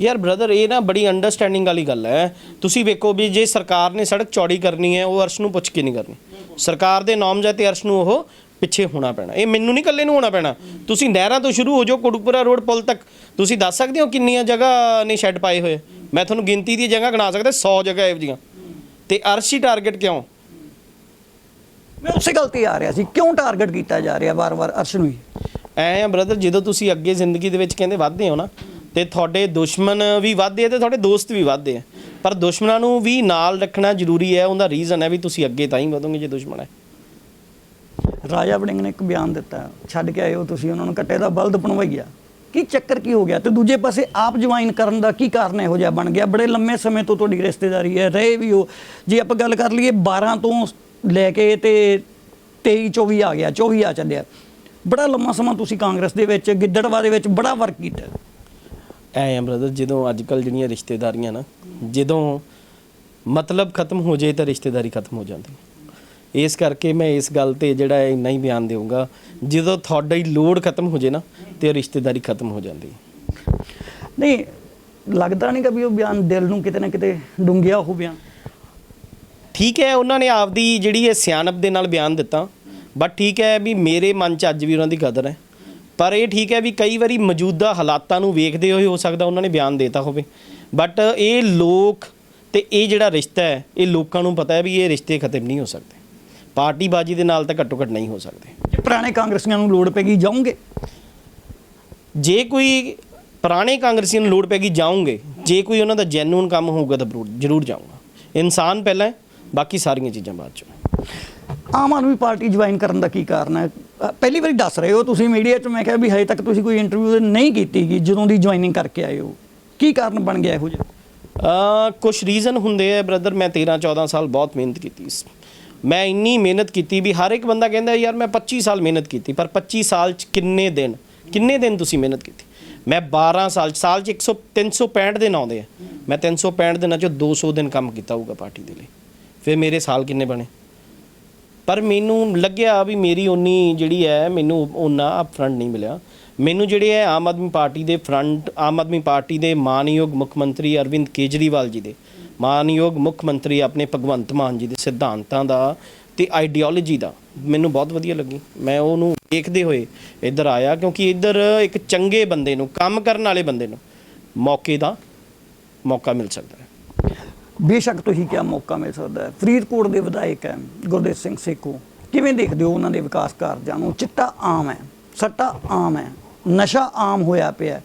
ਯਾਰ ਬ੍ਰਦਰ ਇਹ ਨਾ ਬੜੀ ਅੰਡਰਸਟੈਂਡਿੰਗ ਵਾਲੀ ਗੱਲ ਹੈ। ਤੁਸੀਂ ਵੇਖੋ ਵੀ ਜੇ ਸਰਕਾਰ ਨੇ ਸੜਕ ਚੌੜੀ ਕਰਨੀ ਹੈ ਉਹ ਅਰਸ਼ ਨੂੰ ਪੁੱਛ ਕੇ ਨਹੀਂ ਕਰਨੀ। ਸਰਕਾਰ ਦੇ ਨਾਮਜ਼ਦ ਤੇ ਅਰਸ਼ ਨੂੰ ਉਹ ਪਿੱਛੇ ਹੋਣਾ ਪੈਣਾ। ਇਹ ਮੈਨੂੰ ਨਹੀਂ ਇਕੱਲੇ ਨੂੰ ਹੋਣਾ ਪੈਣਾ। ਤੁਸੀਂ ਨਹਿਰਾਂ ਤੋਂ ਸ਼ੁਰੂ ਹੋ ਜਾਓ ਕੋਟਕਪੁਰਾ ਰੋਡ ਪੁਲ ਤੱਕ। ਤੁਸੀਂ ਦੱਸ ਸਕਦੇ ਹੋ ਕਿੰਨੀਆਂ ਜਗ੍ਹਾ ਨੇ ਸ਼ੈੱਡ ਪਾਏ ਹੋਏ? ਮੈਂ ਤੁਹਾਨੂੰ ਗਿਣਤੀ ਦੀ ਜਗ੍ਹਾ ਗਿਣਾ ਸਕਦਾ 100 ਜਗ੍ਹਾ ਇਹੋ ਜਿਹੀਆਂ। ਤੇ ਅਰਸ਼ ਹੀ ਟਾਰਗੇਟ ਕਿਉਂ? ਮੈਂ ਉਸੇ ਗੱਲ ਤੇ ਆ ਰਿਹਾ ਸੀ। ਕਿਉਂ ਟਾਰਗੇਟ ਕੀਤਾ ਜਾ ਰਿਹਾ ਵਾਰ-ਵਾਰ ਅਰਸ਼ ਨੂੰ ਹੀ ਐ ਆ ਬ੍ਰਦਰ ਜਦੋਂ ਤੁਸੀਂ ਅੱਗੇ ਜ਼ਿੰਦਗੀ ਦੇ ਵਿੱਚ ਕਹਿੰਦੇ ਵੱਧਦੇ ਹੋ ਨਾ, ਤੇ ਤੁਹਾਡੇ ਦੁਸ਼ਮਣ ਵੀ ਵੱਧਦੇ ਆ ਤੇ ਤੁਹਾਡੇ ਦੋਸਤ ਵੀ ਵੱਧਦੇ ਆ। ਪਰ ਦੁਸ਼ਮਣਾਂ ਨੂੰ ਵੀ ਨਾਲ ਰੱਖਣਾ ਜ਼ਰੂਰੀ ਹੈ, ਉਹਦਾ ਰੀਜ਼ਨ ਹੈ ਵੀ ਤੁਸੀਂ ਅੱਗੇ ਤਾਂ ਹੀ ਵਧੋਗੇ ਜੇ ਦੁਸ਼ਮਣ ਹੈ। ਰਾਜਾ ਵੜਿੰਗ ਨੇ ਇੱਕ ਬਿਆਨ ਦਿੱਤਾ, ਛੱਡ ਕੇ ਆਏ ਤੁਸੀਂ, ਉਹਨਾਂ ਨੂੰ ਕੱਟੇ ਦਾ ਬਲਦ ਬਣਵਾਈਆ ਕੀ ਚੱਕਰ ਕੀ ਹੋ ਗਿਆ? ਤੇ ਦੂਜੇ ਪਾਸੇ ਆਪ ਜੁਆਇਨ ਕਰਨ ਦਾ ਕੀ ਕਾਰਨ ਇਹੋ ਜਿਹਾ ਬਣ ਗਿਆ? ਬੜੇ ਲੰਮੇ ਸਮੇਂ ਤੋਂ ਤੁਹਾਡੀ ਰਿਸ਼ਤੇਦਾਰੀ ਹੈ, ਰਹੇ ਵੀ ਹੋ। ਜੇ ਆਪਾਂ ਗੱਲ ਕਰ ਲਈਏ 12 ਤੋਂ ਲੈ ਕੇ ਤੇ 23 24 ਆ ਗਿਆ 24 ਆ ਚੱਲਿਆ। ਬੜਾ ਲੰਮਾ ਸਮਾਂ ਤੁਸੀਂ ਕਾਂਗਰਸ ਦੇ ਵਿੱਚ ਗਿੱਦੜਵਾ ਦੇ ਵਿੱਚ ਬੜਾ ਵਰਕ ਕੀਤਾ। ਐ ਆ ਬ੍ਰਦਰ ਜਦੋਂ ਅੱਜ ਕੱਲ ਜਿਹੜੀਆਂ ਰਿਸ਼ਤੇਦਾਰੀਆਂ ਨਾ ਜਦੋਂ ਮਤਲਬ ਖਤਮ ਹੋ ਜੇ ਤਾਂ ਰਿਸ਼ਤੇਦਾਰੀ ਖਤਮ ਹੋ ਜਾਂਦੀ। ਇਸ ਕਰਕੇ ਮੈਂ ਇਸ ਗੱਲ ਤੇ ਜਿਹੜਾ ਇੰਨਾ ਹੀ ਬਿਆਨ ਦੇਵਾਂਗਾ ਜਦੋਂ ਤੁਹਾਡੀ ਲੋੜ ਖਤਮ ਹੋ ਜੇ ਨਾ ਤੇ ਰਿਸ਼ਤੇਦਾਰੀ ਖਤਮ ਹੋ ਜਾਂਦੀ। ਨਹੀਂ ਲੱਗਦਾ ਨਹੀਂ ਕਿ ਵੀ ਉਹ ਬਿਆਨ ਦਿਲ ਨੂੰ ਕਿਤੇ ਨਾ ਕਿਤੇ ਡੂੰਘਿਆ ਉਹ ਬਿਆਨ। ਠੀਕ ਹੈ ਉਹਨਾਂ ਨੇ ਆਪਦੀ ਜਿਹੜੀ ਹੈ ਸਿਆਣਪ ਦੇ ਨਾਲ ਬਿਆਨ ਦਿੱਤਾ। ਬਟ ਠੀਕ ਹੈ ਵੀ ਮੇਰੇ ਮਨ 'ਚ ਅੱਜ ਵੀ ਉਹਨਾਂ ਦੀ ਕਦਰ ਹੈ। ਪਰ ਇਹ ਠੀਕ ਹੈ ਵੀ ਕਈ ਵਾਰੀ ਮੌਜੂਦਾ ਹਾਲਾਤਾਂ ਨੂੰ ਵੇਖਦੇ ਹੋਏ ਹੋ ਸਕਦਾ ਉਹਨਾਂ ਨੇ ਬਿਆਨ ਦੇਤਾ ਹੋਵੇ। ਬਟ ਇਹ ਲੋਕ ਤੇ ਇਹ ਜਿਹੜਾ ਰਿਸ਼ਤਾ ਹੈ ਇਹ ਲੋਕਾਂ ਨੂੰ ਪਤਾ ਹੈ ਵੀ ਇਹ ਰਿਸ਼ਤੇ ਖਤਮ ਨਹੀਂ ਹੋ ਸਕਦੇ। ਪਾਰਟੀਬਾਜ਼ੀ ਦੇ ਨਾਲ ਤਾਂ ਘੱਟੋ ਘੱਟ ਨਹੀਂ ਹੋ ਸਕਦੇ। ਜੇ ਪੁਰਾਣੇ ਕਾਂਗਰਸੀਆਂ ਨੂੰ ਲੋੜ ਪੈਗੀ ਜਾਓਗੇ? ਜੇ ਕੋਈ ਪੁਰਾਣੇ ਕਾਂਗਰਸੀਆਂ ਨੂੰ ਲੋੜ ਪੈਗੀ ਜਾਉਂਗੇ ਜੇ ਕੋਈ ਉਹਨਾਂ ਦਾ ਜੈਨੂਨ ਕੰਮ ਹੋਊਗਾ ਤਾਂ ਜ਼ਰੂਰ- ਜਾਊਂਗਾ। ਇਨਸਾਨ ਪਹਿਲਾਂ ਬਾਕੀ ਸਾਰੀਆਂ ਚੀਜ਼ਾਂ ਬਾਅਦ ਚ। ਆਮ ਆਦਮੀ ਪਾਰਟੀ ਜੁਆਇਨ ਕਰਨ ਦਾ ਕੀ ਕਾਰਨ ਹੈ? ਪਹਿਲੀ ਵਾਰੀ ਦੱਸ ਰਹੇ ਹੋ ਤੁਸੀਂ ਮੀਡੀਆ 'ਚ, ਮੈਂ ਕਿਹਾ ਵੀ ਹਜੇ ਤੱਕ ਤੁਸੀਂ ਕੋਈ ਇੰਟਰਵਿਊ ਨਹੀਂ ਕੀਤੀ ਗੀ, ਜਦੋਂ ਦੀ ਜੁਆਇਨਿੰਗ ਕਰਕੇ ਆਏ ਹੋ। ਕੀ ਕਾਰਨ ਬਣ ਗਿਆ ਇਹੋ ਜਿਹਾ? ਆ ਕੁਝ ਰੀਜ਼ਨ ਹੁੰਦੇ ਆ ਬ੍ਰਦਰ ਮੈਂ 13 14 ਸਾਲ ਬਹੁਤ ਮਿਹਨਤ ਕੀਤੀ ਮੈਂ ਇੰਨੀ ਮਿਹਨਤ ਕੀਤੀ ਵੀ ਹਰ ਇੱਕ ਬੰਦਾ ਕਹਿੰਦਾ ਯਾਰ ਮੈਂ 25 ਸਾਲ ਮਿਹਨਤ ਕੀਤੀ, ਪਰ 25 ਸਾਲ ਚ ਕਿੰਨੇ ਦਿਨ ਕਿੰਨੇ ਦਿਨ ਤੁਸੀਂ ਮਿਹਨਤ ਕੀਤੀ? ਮੈਂ 12 ਸਾਲ 'ਚ- ਸਾਲ ਚ 100 365 ਦਿਨ ਆਉਂਦੇ ਆ। ਮੈਂ 365 ਦਿਨਾਂ ਚੋਂ 200 ਦਿਨ ਕੰਮ ਕੀਤਾ ਹੋਊਗਾ ਪਾਰਟੀ ਦੇ ਲਈ। ਫਿਰ ਮੇਰੇ ਸਾਲ ਕਿੰਨੇ ਬਣੇ? ਪਰ ਮੈਨੂੰ ਲੱਗਿਆ ਵੀ ਮੇਰੀ ਉਨੀ ਜਿਹੜੀ ਹੈ, ਮੈਨੂੰ ਉਹਨਾਂ ਅਪਫਰੰਟ ਨਹੀਂ ਮਿਲਿਆ। ਮੈਨੂੰ ਜਿਹੜੇ ਹੈ, ਆਮ ਆਦਮੀ ਪਾਰਟੀ ਦੇ ਫਰੰਟ ਆਮ ਆਦਮੀ ਪਾਰਟੀ ਦੇ ਮਾਨਯੋਗ ਮੁੱਖ ਮੰਤਰੀ ਅਰਵਿੰਦ ਕੇਜਰੀਵਾਲ ਜੀ ਦੇ। ਮਾਨਯੋਗ ਮੁੱਖ ਮੰਤਰੀ ਆਪਣੇ ਭਗਵੰਤ ਮਾਨ ਜੀ ਦੇ ਸਿਧਾਂਤਾਂ ਦਾ ਤੇ ਆਈਡੀਓਲੋਜੀ ਦਾ। ਮੈਨੂੰ ਬਹੁਤ ਵਧੀਆ ਲੱਗੀ। ਮੈਂ ਉਹਨੂੰ ਦੇਖਦੇ ਹੋਏ ਇੱਧਰ ਆਇਆ ਕਿਉਂਕਿ ਇੱਧਰ ਇੱਕ ਚੰਗੇ ਬੰਦੇ ਨੂੰ, ਕੰਮ ਕਰਨ ਵਾਲੇ ਬੰਦੇ ਨੂੰ ਮੌਕੇ ਦਾ ਮੌਕਾ ਮਿਲ ਸਕਦਾ ਹੈ। ਬੇਸ਼ੱਕ ਤੁਸੀਂ ਕਿਹਾ ਮੌਕਾ ਮਿਲ ਸਕਦਾ ਹੈ। ਫਰੀਦਕੋਟ ਦੇ ਵਿਧਾਇਕ ਹੈ ਗੁਰਦੇਵ ਸਿੰਘ ਸੇਖੋ। ਕਿਵੇਂ ਦੇਖਦੇ ਹੋ ਉਹਨਾਂ ਦੇ ਵਿਕਾਸ ਕਾਰਜਾਂ ਨੂੰ? ਚਿੱਟਾ ਆਮ ਹੈ, ਸੱਟਾ ਆਮ ਹੈ, ਨਸ਼ਾ ਆਮ ਹੋਇਆ ਪਿਆ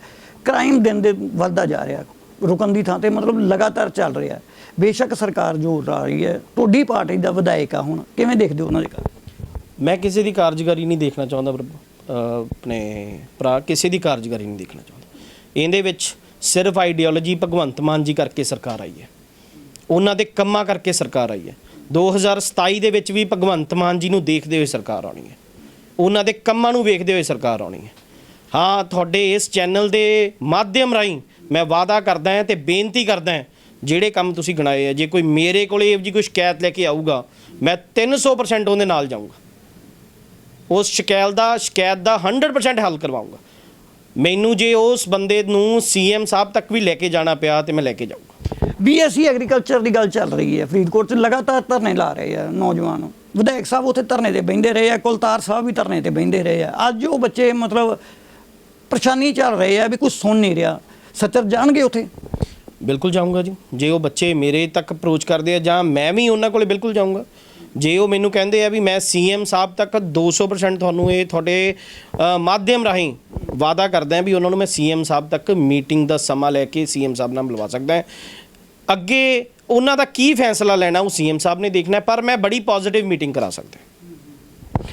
ਕ੍ਰਾਈਮ ਦਿਨ ਦੇ ਵੱਧਦਾ ਜਾ ਰਿਹਾ, ਰੁਕਣ ਦੀ ਥਾਂ ਤੇ ਮਤਲਬ ਲਗਾਤਾਰ ਚੱਲ ਰਿਹਾ ਬੇਸ਼ੱਕ ਸਰਕਾਰ ਜੋ ਆ ਰਹੀ ਹੈ, ਤੁਹਾਡੀ ਪਾਰਟੀ ਦਾ ਵਿਧਾਇਕ ਆ ਹੁਣ, ਕਿਵੇਂ ਦੇਖਦੇ ਹੋ ਉਹਨਾਂ ਦੇ ਕੰਮ ਮੈਂ ਕਿਸੇ ਦੀ ਕਾਰਜਕਾਰੀ ਨਹੀਂ ਦੇਖਣਾ ਚਾਹੁੰਦਾ ਪਰ ਆਪਣੇ ਭਰਾ, ਕਿਸੇ ਦੀ ਕਾਰਜਕਾਰੀ ਨਹੀਂ ਦੇਖਣਾ ਚਾਹੁੰਦਾ। ਇਹਦੇ ਵਿੱਚ ਸਿਰਫ ਆਈਡੀਓਲੋਜੀ ਭਗਵੰਤ ਮਾਨ ਜੀ ਕਰਕੇ ਸਰਕਾਰ ਆਈ ਹੈ। ਉਹਨਾਂ ਦੇ ਕੰਮਾਂ ਕਰਕੇ ਸਰਕਾਰ ਆਈ ਹੈ। 2027 ਦੇ ਵਿੱਚ ਵੀ ਭਗਵੰਤ ਮਾਨ ਜੀ ਨੂੰ ਦੇਖਦੇ ਹੋਏ ਸਰਕਾਰ ਆਉਣੀ ਹੈ। ਉਹਨਾਂ ਦੇ ਕੰਮਾਂ ਨੂੰ ਵੇਖਦੇ ਹੋਏ ਸਰਕਾਰ ਆਉਣੀ ਹੈ। ਹਾਂ, ਤੁਹਾਡੇ ਇਸ ਚੈਨਲ ਦੇ ਮਾਧਿਅਮ ਰਾਹੀਂ ਮੈਂ ਵਾਅਦਾ ਕਰਦਾ ਹਾਂ ਤੇ ਬੇਨਤੀ ਕਰਦਾ ਹਾਂ, ਜਿਹੜੇ ਕੰਮ ਤੁਸੀਂ ਗਿਣਾਏ ਆ, ਜੇ ਕੋਈ ਮੇਰੇ ਕੋਲੇ ਇਹੋ ਜਿਹੀ ਕੋਈ ਸ਼ਿਕਾਇਤ ਲੈ ਕੇ ਆਊਗਾ, ਮੈਂ 300% ਉਹਦੇ ਨਾਲ ਜਾਊਂਗਾ। ਉਸ ਸ਼ਿਕਾਇਤ ਦਾ ਸ਼ਿਕਾਇਤ ਦਾ 100% ਹੱਲ ਕਰਵਾਉਂਗਾ ਮੈਨੂੰ ਜੇ ਉਸ ਬੰਦੇ ਨੂੰ ਸੀਐਮ ਸਾਹਿਬ ਤੱਕ ਵੀ ਲੈ ਕੇ ਜਾਣਾ ਪਿਆ ਤੇ ਮੈਂ ਲੈ ਕੇ ਜਾਊਂਗਾ। ਬੀਐਸਸੀ ਐਗਰੀਕਲਚਰ ਦੀ ਗੱਲ ਚੱਲ ਰਹੀ ਹੈ। ਫਰੀਦਕੋਟ 'ਚ ਲਗਾਤਾਰ ਧਰਨੇ ਲਾ ਰਹੇ ਆ ਨੌਜਵਾਨ। ਵਿਧਾਇਕ ਸਾਹਿਬ ਉੱਥੇ ਧਰਨੇ ਤੇ ਬੈਠੇ ਰਹੇ ਆ, ਕੁਲਤਾਰ ਸਾਹਿਬ ਵੀ ਧਰਨੇ ਤੇ ਬੈਠੇ ਰਹੇ ਆ। ਅੱਜ ਉਹ ਬੱਚੇ ਮਤਲਬ ਪਰੇਸ਼ਾਨੀ ਚੱਲ ਰਹੇ ਆ ਵੀ ਕੁਝ ਸੁਣ ਨਹੀਂ ਰਿਹਾ। ਸੱਚਰ ਜਾਣਗੇ ਉੱਥੇ? ਬਿਲਕੁਲ ਜਾਊਂਗਾ ਜੀ। ਜੇ ਉਹ ਬੱਚੇ ਮੇਰੇ ਤੱਕ ਅਪਰੋਚ ਕਰਦੇ ਆ ਜਾਂ ਮੈਂ ਵੀ ਉਹਨਾਂ ਕੋਲੇ ਬਿਲਕੁਲ ਜਾਊਂਗਾ। ਜੇ ਉਹ ਮੈਨੂੰ ਕਹਿੰਦੇ ਆ ਵੀ ਮੈਂ ਸੀਐਮ ਸਾਹਿਬ ਤੱਕ 200% ਤੁਹਾਨੂੰ ਇਹ ਤੁਹਾਡੇ ਮਾਧਿਅਮ ਰਾਹੀਂ ਵਾਅਦਾ ਕਰਦਾ ਵੀ ਉਹਨਾਂ ਨੂੰ ਮੈਂ ਸੀਐਮ ਸਾਹਿਬ ਤੱਕ ਮੀਟਿੰਗ ਦਾ ਸਮਾਂ ਲੈ ਕੇ ਸੀਐਮ ਸਾਹਿਬ ਨਾਲ ਮਿਲਵਾ ਸਕਦਾ। ਅੱਗੇ ਉਹਨਾਂ ਦਾ ਕੀ ਫੈਸਲਾ ਲੈਣਾ, ਉਹ ਸੀਐਮ ਸਾਹਿਬ ਨੇ ਦੇਖਣਾ, ਪਰ ਮੈਂ ਬੜੀ ਪੋਜ਼ਿਟਿਵ ਮੀਟਿੰਗ ਕਰਾ ਸਕਦਾ।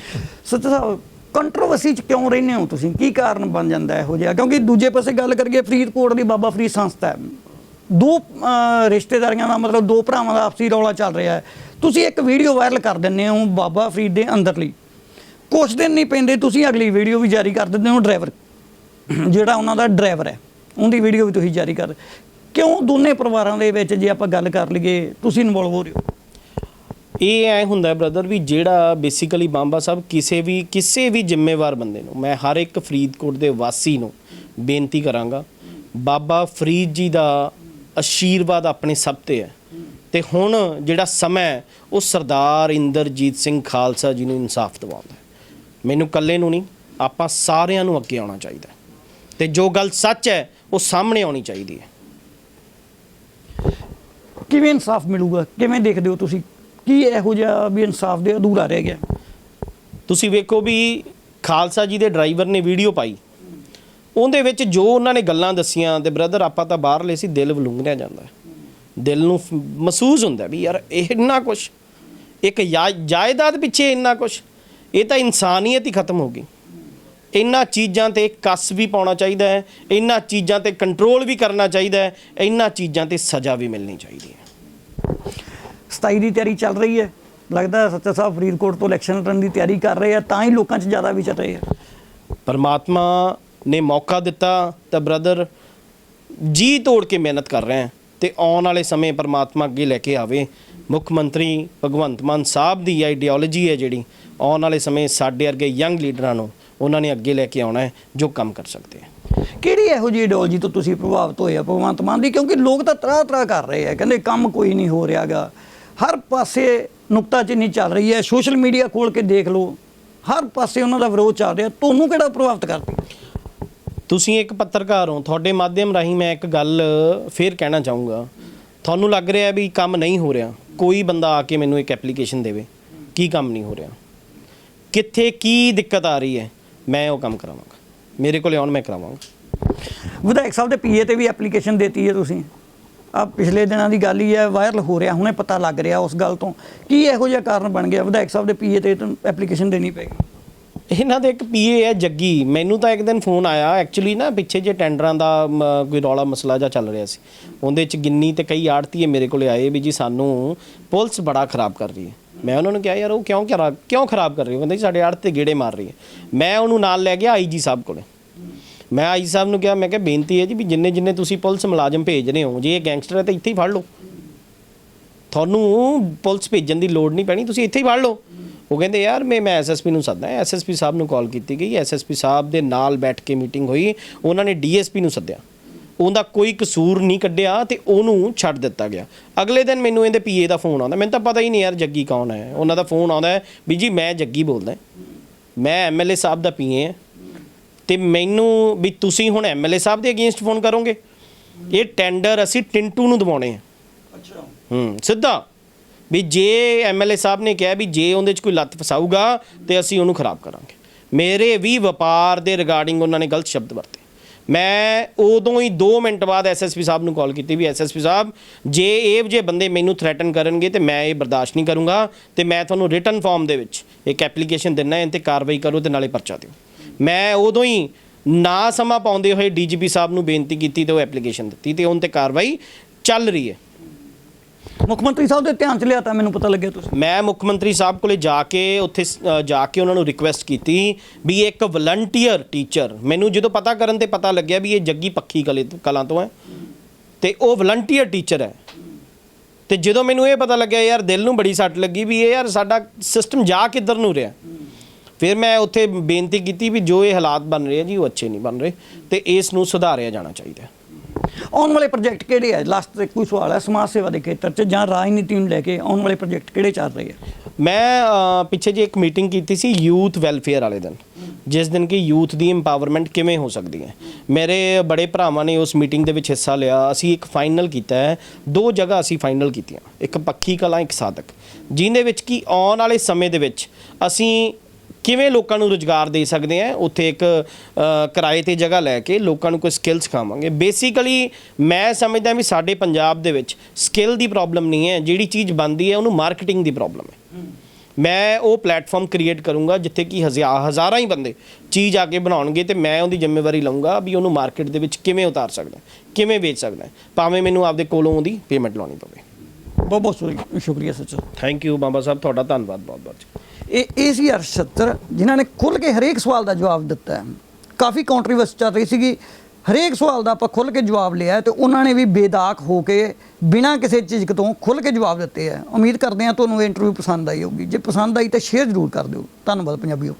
ਸੱਚ ਸਾਹਿਬ ਕੰਟਰੋਵਰਸੀ 'ਚ ਕਿਉਂ ਰਹਿੰਦੇ ਹੋ ਤੁਸੀਂ? ਕੀ ਕਾਰਨ ਬਣ ਜਾਂਦਾ ਇਹੋ ਜਿਹਾ? ਕਿਉਂਕਿ ਦੂਜੇ ਪਾਸੇ ਗੱਲ ਕਰੀਏ, ਫਰੀਦਕੋਟ ਦੀ ਬਾਬਾ ਫਰੀਦ ਸੰਸਥਾ ਹੈ। ਦੋ ਰਿਸ਼ਤੇਦਾਰੀਆਂ ਦਾ ਮਤਲਬ ਦੋ ਭਰਾਵਾਂ ਦਾ ਆਪਸੀ ਰੌਲਾ ਚੱਲ ਰਿਹਾ ਹੈ। ਤੁਸੀਂ ਇੱਕ ਵੀਡੀਓ ਵਾਇਰਲ ਕਰ ਦਿੰਦੇ ਹੋ ਬਾਬਾ ਫਰੀਦ ਦੇ ਅੰਦਰਲੀ ਕੁਛ ਦਿਨ ਨਹੀਂ ਪੈਂਦੇ, ਤੁਸੀਂ ਅਗਲੀ ਵੀਡੀਓ ਵੀ ਜਾਰੀ ਕਰ ਦਿੰਦੇ ਹੋ ਡਰਾਈਵਰ। ਜਿਹੜਾ ਉਹਨਾਂ ਦਾ ਡਰਾਈਵਰ ਹੈ, ਉਹਦੀ ਵੀਡੀਓ ਵੀ ਤੁਸੀਂ ਜਾਰੀ ਕਰ ਕਿਉਂ ਦੋਨੇ ਪਰਿਵਾਰਾਂ ਦੇ ਵਿੱਚ ਜੇ ਆਪਾਂ ਗੱਲ ਕਰ ਲਈਏ, ਤੁਸੀਂ ਇਨਵੋਲਵ ਹੋ ਰਹੇ ਹੋ? ਇਹ ਐ ਹੁੰਦਾ ਬ੍ਰਦਰ ਵੀ ਜਿਹੜਾ ਬੇਸਿਕਲੀ ਬਾਂਬਾ ਸਾਹਿਬ ਕਿਸੇ ਵੀ ਕਿਸੇ ਵੀ ਜ਼ਿੰਮੇਵਾਰ ਬੰਦੇ ਨੂੰ, ਮੈਂ ਹਰ ਇੱਕ ਫਰੀਦਕੋਟ ਦੇ ਵਾਸੀ ਨੂੰ ਬੇਨਤੀ ਕਰਾਂਗਾ, ਬਾਬਾ ਫਰੀਦ ਜੀ ਦਾ ਆਸ਼ੀਰਵਾਦ ਆਪਣੇ ਸਭ ਤੇ ਹੈ। ਤੇ ਹੁਣ ਜਿਹੜਾ ਸਮਾਂ ਹੈ, ਉਹ ਸਰਦਾਰ ਇੰਦਰਜੀਤ ਸਿੰਘ ਖਾਲਸਾ ਜੀ ਨੂੰ ਇਨਸਾਫ ਦਿਵਾਉਂਦਾ ਮੈਨੂੰ ਇਕੱਲੇ ਨੂੰ ਨਹੀਂ, ਆਪਾਂ ਸਾਰਿਆਂ ਨੂੰ ਅੱਗੇ ਆਉਣਾ ਚਾਹੀਦਾ ਹੈ। ਤੇ ਜੋ ਗੱਲ ਸੱਚ ਹੈ, ਉਹ ਸਾਹਮਣੇ ਆਉਣੀ ਚਾਹੀਦੀ ਹੈ। ਕਿਵੇਂ ਇਨਸਾਫ ਮਿਲੂਗਾ? ਕਿਵੇਂ ਦੇਖਦੇ ਹੋ ਤੁਸੀਂ? ਕੀ ਇਹੋ ਜਿਹਾ ਵੀ ਇਨਸਾਫ ਦੇ ਅਧੂਰਾ ਰਹਿ ਗਿਆ? ਤੁਸੀਂ ਵੇਖੋ ਵੀ ਖਾਲਸਾ ਜੀ ਦੇ ਡਰਾਈਵਰ ਨੇ ਵੀਡੀਓ ਪਾਈ। ਉਹਦੇ ਵਿੱਚ ਜੋ ਉਹਨਾਂ ਨੇ ਗੱਲਾਂ ਦੱਸੀਆਂ ਤੇ ਬ੍ਰਦਰ ਆਪਾਂ ਤਾਂ ਬਾਹਰਲੇ ਸੀ, ਦਿਲ ਵਲੂੰਗਣਿਆ ਜਾਂਦਾ। ਦਿਲ ਨੂੰ ਮਹਿਸੂਸ ਹੁੰਦਾ ਵੀ ਯਾਰ ਇਹ ਇੰਨਾ ਕੁਛ, ਇੱਕ ਜਾ- ਜਾਇਦਾਦ ਪਿੱਛੇ ਇੰਨਾ ਕੁਛ, ਇਹ ਤਾਂ ਇਨਸਾਨੀਅਤ ਹੀ ਖਤਮ ਹੋ ਗਈ। ਇਹਨਾਂ ਚੀਜ਼ਾਂ ਤੇ ਕਸ ਵੀ ਪਾਉਣਾ ਚਾਹੀਦਾ ਹੈ ਇਹਨਾਂ ਚੀਜ਼ਾਂ ਤੇ ਕੰਟਰੋਲ ਵੀ ਕਰਨਾ ਚਾਹੀਦਾ ਹੈ ਇਹਨਾਂ ਚੀਜ਼ਾਂ ਤੇ ਸਜ਼ਾ ਵੀ ਮਿਲਣੀ ਚਾਹੀਦੀ ਹੈ। 27 ਦੀ ਤਿਆਰੀ ਚੱਲ ਰਹੀ ਹੈ। ਲੱਗਦਾ ਸੱਚਾ ਸਾਹਿਬ ਫਰੀਦਕੋਟ ਤੋਂ ਇਲੈਕਸ਼ਨ ਲੜਨ ਦੀ ਤਿਆਰੀ ਕਰ ਰਹੇ ਆ ਤਾਂ ਹੀ ਲੋਕਾਂ 'ਚ ਜ਼ਿਆਦਾ ਵਿਚਰ ਰਹੇ ਆ। ਪਰਮਾਤਮਾ ਨੇ ਮੌਕਾ ਦਿੱਤਾ ਤਾਂ ਬ੍ਰਦਰ ਜੀ ਤੋੜ ਕੇ ਮਿਹਨਤ ਕਰ ਰਹੇ ਹਾਂ ਤੇ ਆਉਣ ਵਾਲੇ ਸਮੇਂ ਪਰਮਾਤਮਾ ਅੱਗੇ ਲੈ ਕੇ ਆਵੇ। ਮੁੱਖ ਮੰਤਰੀ ਭਗਵੰਤ ਮਾਨ ਸਾਹਿਬ ਦੀ ਆਈਡੀਓਲੋਜੀ ਹੈ ਜਿਹੜੀ ਆਉਣ ਵਾਲੇ ਸਮੇਂ ਸਾਡੇ ਵਰਗੇ ਯੰਗ ਲੀਡਰਾਂ ਨੂੰ ਉਹਨਾਂ ਨੇ ਅੱਗੇ ਲੈ ਕੇ ਆਉਣਾ ਹੈ ਜੋ ਕੰਮ ਕਰ ਸਕਦੇ ਹੈ। ਕਿਹੜੀ ਇਹੋ ਜਿਹੀ ਇਡੀਓਲੋਜੀ ਤੋਂ ਤੁਸੀਂ ਪ੍ਰਭਾਵਿਤ ਹੋਏ ਆ ਭਗਵੰਤ ਮਾਨ ਦੀ? ਕਿਉਂਕਿ ਲੋਕ ਤਾਂ ਤਰ੍ਹਾਂ ਤਰ੍ਹਾਂ ਕਰ ਰਹੇ ਆ ਕਹਿੰਦੇ ਕੰਮ ਕੋਈ ਨਹੀਂ ਹੋ ਰਿਹਾਗਾ। ਹਰ ਪਾਸੇ ਨੁਕਤਾਚੀਨੀ ਚੱਲ ਰਹੀ ਹੈ ਸੋਸ਼ਲ ਮੀਡੀਆ ਖੋਲ ਕੇ ਦੇਖ ਲਓ। ਹਰ ਪਾਸੇ ਉਹਨਾਂ ਦਾ ਵਿਰੋਧ ਚੱਲ ਰਿਹਾ। ਤੁਹਾਨੂੰ ਕਿਹੜਾ ਪ੍ਰਭਾਵਿਤ ਕਰਦੀ? ਤੁਸੀਂ ਇੱਕ ਪੱਤਰਕਾਰ ਹੋ ਤੁਹਾਡੇ ਮਾਧਿਅਮ ਰਾਹੀਂ ਮੈਂ ਇੱਕ ਗੱਲ ਫੇਰ ਕਹਿਣਾ ਚਾਹੂੰਗਾ। ਤੁਹਾਨੂੰ ਲੱਗ ਰਿਹਾ ਵੀ ਕੰਮ ਨਹੀਂ ਹੋ ਰਿਹਾ। ਕੋਈ ਬੰਦਾ ਆ ਕੇ ਮੈਨੂੰ ਇੱਕ ਐਪਲੀਕੇਸ਼ਨ ਦੇਵੇ ਕੀ ਕੰਮ ਨਹੀਂ ਹੋ ਰਿਹਾ। ਕਿੱਥੇ ਕੀ ਦਿੱਕਤ ਆ ਰਹੀ ਹੈ? ਮੈਂ ਉਹ ਕੰਮ ਕਰਾਵਾਂਗਾ। ਮੇਰੇ ਕੋਲੇ ਆਉਣ ਮੈਂ ਕਰਾਵਾਂਗਾ। ਵਿਧਾਇਕ ਸਾਹਿਬ ਦੇ ਪੀਏ ਤੇ ਵੀ ਐਪਲੀਕੇਸ਼ਨ ਦਿੱਤੀ ਹੈ ਤੁਸੀਂ। ਆ ਪਿਛਲੇ ਦਿਨਾਂ ਦੀ ਗੱਲ ਹੀ ਹੈ ਵਾਇਰਲ ਹੋ ਰਿਹਾ ਹੁਣੇ ਪਤਾ ਲੱਗ ਰਿਹਾ ਉਸ ਗੱਲ ਤੋਂ। ਕੀ ਇਹੋ ਜਿਹਾ ਕਾਰਨ ਬਣ ਗਿਆ? ਵਿਧਾਇਕ ਸਾਹਿਬ ਦੇ ਪੀਏ ਤੇ ਐਪਲੀਕੇਸ਼ਨ ਦੇਣੀ ਪੈਗੀ ਇਹਨਾਂ ਦੇ ਇੱਕ ਪੀਏ ਹੈ ਜੱਗੀ। ਮੈਨੂੰ ਤਾਂ ਇੱਕ ਦਿਨ ਫੋਨ ਆਇਆ। ਐਕਚੁਅਲੀ ਨਾ ਪਿੱਛੇ ਜੇ ਟੈਂਡਰਾਂ ਦਾ ਕੋਈ ਰੌਲਾ ਮਸਲਾ ਜਿਹਾ ਚੱਲ ਰਿਹਾ ਸੀ। ਉਹਦੇ ਚ ਗਿੰਨੀ ਤੇ ਕਈ ਆੜਤੀਏ ਮੇਰੇ ਕੋਲੇ ਆਏ ਵੀ ਜੀ ਸਾਨੂੰ ਪੁਲਿਸ ਬੜਾ ਖਰਾਬ ਕਰ ਰਹੀ ਹੈ। ਮੈਂ ਉਹਨਾਂ ਨੂੰ ਕਿਹਾ, ਯਾਰ ਉਹ ਕਿਉਂ ਖਰਾਬ ਕਿਉਂ ਖਰਾਬ ਕਰ ਰਹੇ ਹੋ? ਕਹਿੰਦੇ ਜੀ, ਸਾਡੇ ਆੜਤ ਤੇ ਗੇੜੇ ਮਾਰ ਰਹੀ ਹੈ। ਮੈਂ ਉਹਨੂੰ ਨਾਲ ਲੈ ਗਿਆ ਆਈਜੀ ਸਾਹਿਬ ਕੋਲੇ। ਮੈਂ ਆਈ ਸਾਹਿਬ ਨੂੰ ਕਿਹਾ, ਮੈਂ ਕਿਹਾ, ਬੇਨਤੀ ਹੈ ਜੀ ਵੀ ਜਿੰਨੇ ਜਿੰਨੇ ਤੁਸੀਂ ਪੁਲਿਸ ਮੁਲਾਜ਼ਮ ਭੇਜ ਰਹੇ ਹੋ, ਜੇ ਇਹ ਗੈਂਗਸਟਰ ਹੈ ਤਾਂ ਇੱਥੇ ਹੀ ਫੜ ਲਓ। ਤੁਹਾਨੂੰ ਪੁਲਿਸ ਭੇਜਣ ਦੀ ਲੋੜ ਨਹੀਂ ਪੈਣੀ, ਤੁਸੀਂ ਇੱਥੇ ਹੀ ਫੜ ਲਓ। ਉਹ ਕਹਿੰਦੇ, ਯਾਰ ਮੈਂ ਮੈਂ ਐਸਐਸਪੀ ਨੂੰ ਸੱਦਦਾ ਐਸਐਸਪੀ ਸਾਹਿਬ ਨੂੰ ਕਾਲ ਕੀਤੀ ਗਈ। ਐਸਐਸਪੀ ਸਾਹਿਬ ਦੇ ਨਾਲ ਬੈਠ ਕੇ ਮੀਟਿੰਗ ਹੋਈ, ਉਹਨਾਂ ਨੇ ਡੀਐਸਪੀ ਨੂੰ ਸੱਦਿਆ। ਉਹਦਾ ਕੋਈ ਕਸੂਰ ਨਹੀਂ ਕੱਢਿਆ ਤੇ ਉਹਨੂੰ ਛੱਡ ਦਿੱਤਾ ਗਿਆ। ਅਗਲੇ ਦਿਨ ਮੈਨੂੰ ਇਹਦੇ ਪੀਏ ਦਾ ਫੋਨ ਆਉਂਦਾ। ਮੈਨੂੰ ਤਾਂ ਪਤਾ ਹੀ ਨਹੀਂ ਯਾਰ ਜੱਗੀ ਕੌਣ ਹੈ। ਉਹਨਾਂ ਦਾ ਫੋਨ ਆਉਂਦਾ ਵੀ ਜੀ ਮੈਂ ਜੱਗੀ ਬੋਲਦਾ ਮੈਂ ਐਮਐਲਏ ਸਾਹਿਬ ਦਾ ਪੀਏ ਹਾਂ। ਤੇ ਮੈਨੂੰ ਵੀ ਤੁਸੀਂ ਹੁਣ ਐਮਐਲਏ ਸਾਹਿਬ ਦੇ ਅਗੇਂਸਟ ਫੋਨ ਕਰੋਗੇ। ਇਹ ਟੈਂਡਰ ਅਸੀਂ ਟਿੰਟੂ ਨੂੰ ਦਿਵਾਉਣੇ ਆ। ਅੱਛਾ। ਹੂੰ ਸਿੱਧਾ। ਵੀ ਜੇ ਐਮਐਲਏ ਸਾਹਿਬ ਨੇ ਕਿਹਾ ਵੀ ਜੇ ਉਹਦੇ 'ਚ ਕੋਈ ਲੱਤ ਫਸਾਊਗਾ ਤੇ ਅਸੀਂ ਉਹਨੂੰ ਖਰਾਬ ਕਰਾਂਗੇ। ਮੇਰੇ ਵੀ ਵਪਾਰ ਦੇ ਰਿਗਾਰਡਿੰਗ ਉਹਨਾਂ ਨੇ ਗਲਤ ਸ਼ਬਦ ਵਰਤੇ। ਮੈਂ ਉਦੋਂ ਹੀ 2 ਮਿੰਟ ਬਾਅਦ ਐਸਐਸਪੀ ਸਾਹਿਬ ਨੂੰ ਕਾਲ ਕੀਤੀ ਵੀ ਐਸਐਸਪੀ ਸਾਹਿਬ, ਜੇ ਇਹ ਜੇ ਬੰਦੇ ਮੈਨੂੰ ਥ੍ਰੈਟਨ ਕਰਨਗੇ ਤੇ ਮੈਂ ਇਹ ਬਰਦਾਸ਼ਤ ਨਹੀਂ ਕਰੂੰਗਾ ਤੇ ਮੈਂ ਤੁਹਾਨੂੰ ਰਿਟਨ ਫਾਰਮ ਦੇ ਵਿੱਚ ਇੱਕ ਐਪਲੀਕੇਸ਼ਨ ਦਿੰਨਾ ਹੈ ਤੇ ਕਾਰਵਾਈ ਕਰੋ ਤੇ ਨਾਲੇ ਪਰਚਾ ਦਿਓ। ਮੈਂ ਉਦੋਂ ਹੀ ਨਾ ਸਮਾਂ ਪਾਉਂਦੇ ਹੋਏ ਡੀਜੀਪੀ ਸਾਹਿਬ ਨੂੰ ਬੇਨਤੀ ਕੀਤੀ ਤੇ ਉਹ ਐਪਲੀਕੇਸ਼ਨ ਦਿੱਤੀ ਤੇ ਉਹਨਾਂ ਤੇ ਕਾਰਵਾਈ ਚੱਲ ਰਹੀ ਹੈ। ਮੁੱਖ ਮੰਤਰੀ ਸਾਹਿਬ ਦੇ ਧਿਆਨ ਚ ਲਿਆ ਤਾਂ ਮੈਨੂੰ ਪਤਾ ਲੱਗਿਆ ਤੁਸੀਂ। ਮੈਂ ਮੁੱਖ ਮੰਤਰੀ ਸਾਹਿਬ ਕੋਲੇ ਜਾ ਕੇ ਉੱਥੇ ਸ- ਜਾ ਕੇ ਉਹਨਾਂ ਨੂੰ ਰਿਕੁਐਸਟ ਕੀਤੀ ਵੀ ਇੱਕ ਵਲੰਟੀਅਰ ਟੀਚਰ ਮੈਨੂੰ ਜਦੋਂ ਪਤਾ ਕਰਨ ਤੇ ਪਤਾ ਲੱਗਿਆ ਵੀ ਇਹ ਜੱਗੀ ਪੱਖੀ ਕਲੇ ਕਲਾਂ ਤੋਂ ਹੈ ਤੇ ਉਹ ਵਲੰਟੀਅਰ ਟੀਚਰ ਹੈ। ਤੇ ਜਦੋਂ ਮੈਨੂੰ ਇਹ ਪਤਾ ਲੱਗਿਆ, ਯਾਰ ਦਿਲ ਨੂੰ ਬੜੀ ਸੱਟ ਲੱਗੀ ਵੀ ਇਹ ਯਾਰ ਸਾਡਾ ਸਿਸਟਮ ਜਾ ਕਿੱਧਰ ਨੂੰ ਰਿਹਾ। ਫਿਰ ਮੈਂ ਉੱਥੇ ਬੇਨਤੀ ਕੀਤੀ ਵੀ ਜੋ ਇਹ ਹਾਲਾਤ ਬਣ ਰਹੇ ਆ ਜੀ, ਉਹ ਅੱਛੇ ਨਹੀਂ ਬਣ ਰਹੇ ਤੇ ਇਸ ਨੂੰ ਸੁਧਾਰਿਆ ਜਾਣਾ ਚਾਹੀਦਾ ਹੈ। ਆਉਣ ਵਾਲੇ ਪ੍ਰੋਜੈਕਟ ਕਿਹੜੇ ਆ? ਲਾਸਟ ਤੇ ਕੋਈ ਸਵਾਲ ਹੈ ਸਮਾਜ ਸੇਵਾ ਦੇ ਖੇਤਰ 'ਚ ਜਾਂ ਰਾਜਨੀਤੀ ਨੂੰ ਲੈ ਕੇ ਆਉਣ ਵਾਲੇ ਪ੍ਰੋਜੈਕਟ ਕਿਹੜੇ ਚੱਲ ਰਹੇ ਆ? ਮੈਂ ਪਿੱਛੇ ਜੇ ਇੱਕ ਮੀਟਿੰਗ ਕੀਤੀ ਸੀ ਯੂਥ ਵੈਲਫੇਅਰ ਵਾਲੇ ਦਿਨ। ਜਿਸ ਦਿਨ ਕਿ ਯੂਥ ਦੀ ਇੰਪਾਵਰਮੈਂਟ ਕਿਵੇਂ ਹੋ ਸਕਦੀ ਹੈ? ਮੇਰੇ ਬੜੇ ਭਰਾਵਾਂ ਨੇ ਉਸ ਮੀਟਿੰਗ ਦੇ ਵਿੱਚ ਹਿੱਸਾ ਲਿਆ। ਅਸੀਂ ਇੱਕ ਫਾਈਨਲ ਕੀਤਾ ਹੈ। ਦੋ ਜਗ੍ਹਾ ਅਸੀਂ ਫਾਈਨਲ ਕੀਤੀਆਂ। ਇੱਕ ਪੱਖੀ ਕਲਾ, ਇੱਕ ਸਾਧਕ। ਜਿਹਦੇ ਵਿੱਚ ਕਿ ਆਉਣ ਵਾਲੇ ਸਮੇਂ ਦੇ ਵਿੱਚ ਅਸੀਂ ਕਿਵੇਂ ਲੋਕਾਂ ਨੂੰ ਰੋਜ਼ਗਾਰ ਦੇ ਸਕਦੇ ਆ? ਉੱਥੇ ਇੱਕ ਕਿਰਾਏ ਤੇ ਜਗ੍ਹਾ ਲੈ ਕੇ ਲੋਕਾਂ ਨੂੰ ਕੋਈ ਸਕਿੱਲ ਸਿਖਾਵਾਂਗੇ। ਬੇਸਿਕਲੀ ਮੈਂ ਸਮਝਦਾ ਵੀ ਸਾਡੇ ਪੰਜਾਬ ਦੇ ਵਿੱਚ ਸਕਿੱਲ ਦੀ ਪ੍ਰੋਬਲਮ ਨਹੀਂ ਹੈ ਜਿਹੜੀ ਚੀਜ਼ ਬਣਦੀ ਹੈ ਉਹਨੂੰ ਮਾਰਕੀਟਿੰਗ ਦੀ ਪ੍ਰੋਬਲਮ ਹੈ। ਮੈਂ ਉਹ ਪਲੇਟਫਾਰਮ ਕ੍ਰੀਏਟ ਕਰੂੰਗਾ ਜਿੱਥੇ ਕਿ ਹਜ਼ਾਰ ਹਜ਼ਾਰਾਂ ਹੀ ਬੰਦੇ ਚੀਜ਼ ਆ ਕੇ ਬਣਾਉਣਗੇ ਤੇ ਮੈਂ ਉਹਦੀ ਜ਼ਿੰਮੇਵਾਰੀ ਲਵਾਂਗਾ ਵੀ ਉਹਨੂੰ ਮਾਰਕੀਟ ਦੇ ਵਿੱਚ ਕਿਵੇਂ ਉਤਾਰ ਸਕਦਾ ਕਿਵੇਂ ਵੇਚ ਸਕਦਾ ਭਾਵੇਂ ਮੈਨੂੰ ਆਪਦੇ ਕੋਲੋਂ ਉਹਦੀ ਪੇਮੈਂਟ ਲਾਉਣੀ ਪਵੇ। ਬਹੁਤ ਬਹੁਤ ਸ਼ੁਕਰੀਆ- ਸ਼ੁਕਰੀਆ ਸੱਚਾ। ਥੈਂਕ ਯੂ ਬਾਬਾ ਸਾਹਿਬ ਤੁਹਾਡਾ ਧੰਨਵਾਦ ਬਹੁਤ ਬਹੁਤ ਇਹ ਇਹ ਸੀ ਅਰਸ਼ਤਰ ਜਿਨ੍ਹਾਂ ਨੇ ਖੁੱਲ ਕੇ ਹਰੇਕ ਸਵਾਲ ਦਾ ਜਵਾਬ ਦਿੱਤਾ ਹੈ। ਕਾਫੀ ਕੰਟਰੋਵਰਸੀ ਚੱਲ ਰਹੀ ਸੀਗੀ। ਹਰੇਕ ਸਵਾਲ ਦਾ ਆਪਾਂ ਖੁੱਲ ਕੇ ਜਵਾਬ ਲਿਆ ਹੈ ਤੇ ਉਹਨਾਂ ਨੇ ਵੀ ਬੇਦਾਕ ਹੋ ਕੇ ਬਿਨਾਂ ਕਿਸੇ ਝਿਜਕ ਤੋਂ ਖੁੱਲ ਕੇ ਜਵਾਬ ਦਿੱਤੇ ਹੈ। ਉਮੀਦ ਕਰਦੇ ਹਾਂ ਤੁਹਾਨੂੰ ਇਹ ਇੰਟਰਵਿਊ ਪਸੰਦ ਆਈ ਹੋਊਗੀ। ਜੇ ਪਸੰਦ ਆਈ ਤਾਂ ਸ਼ੇਅਰ ਜ਼ਰੂਰ ਕਰ ਦਿਓ। ਧੰਨਵਾਦ ਪੰਜਾਬੀਓ।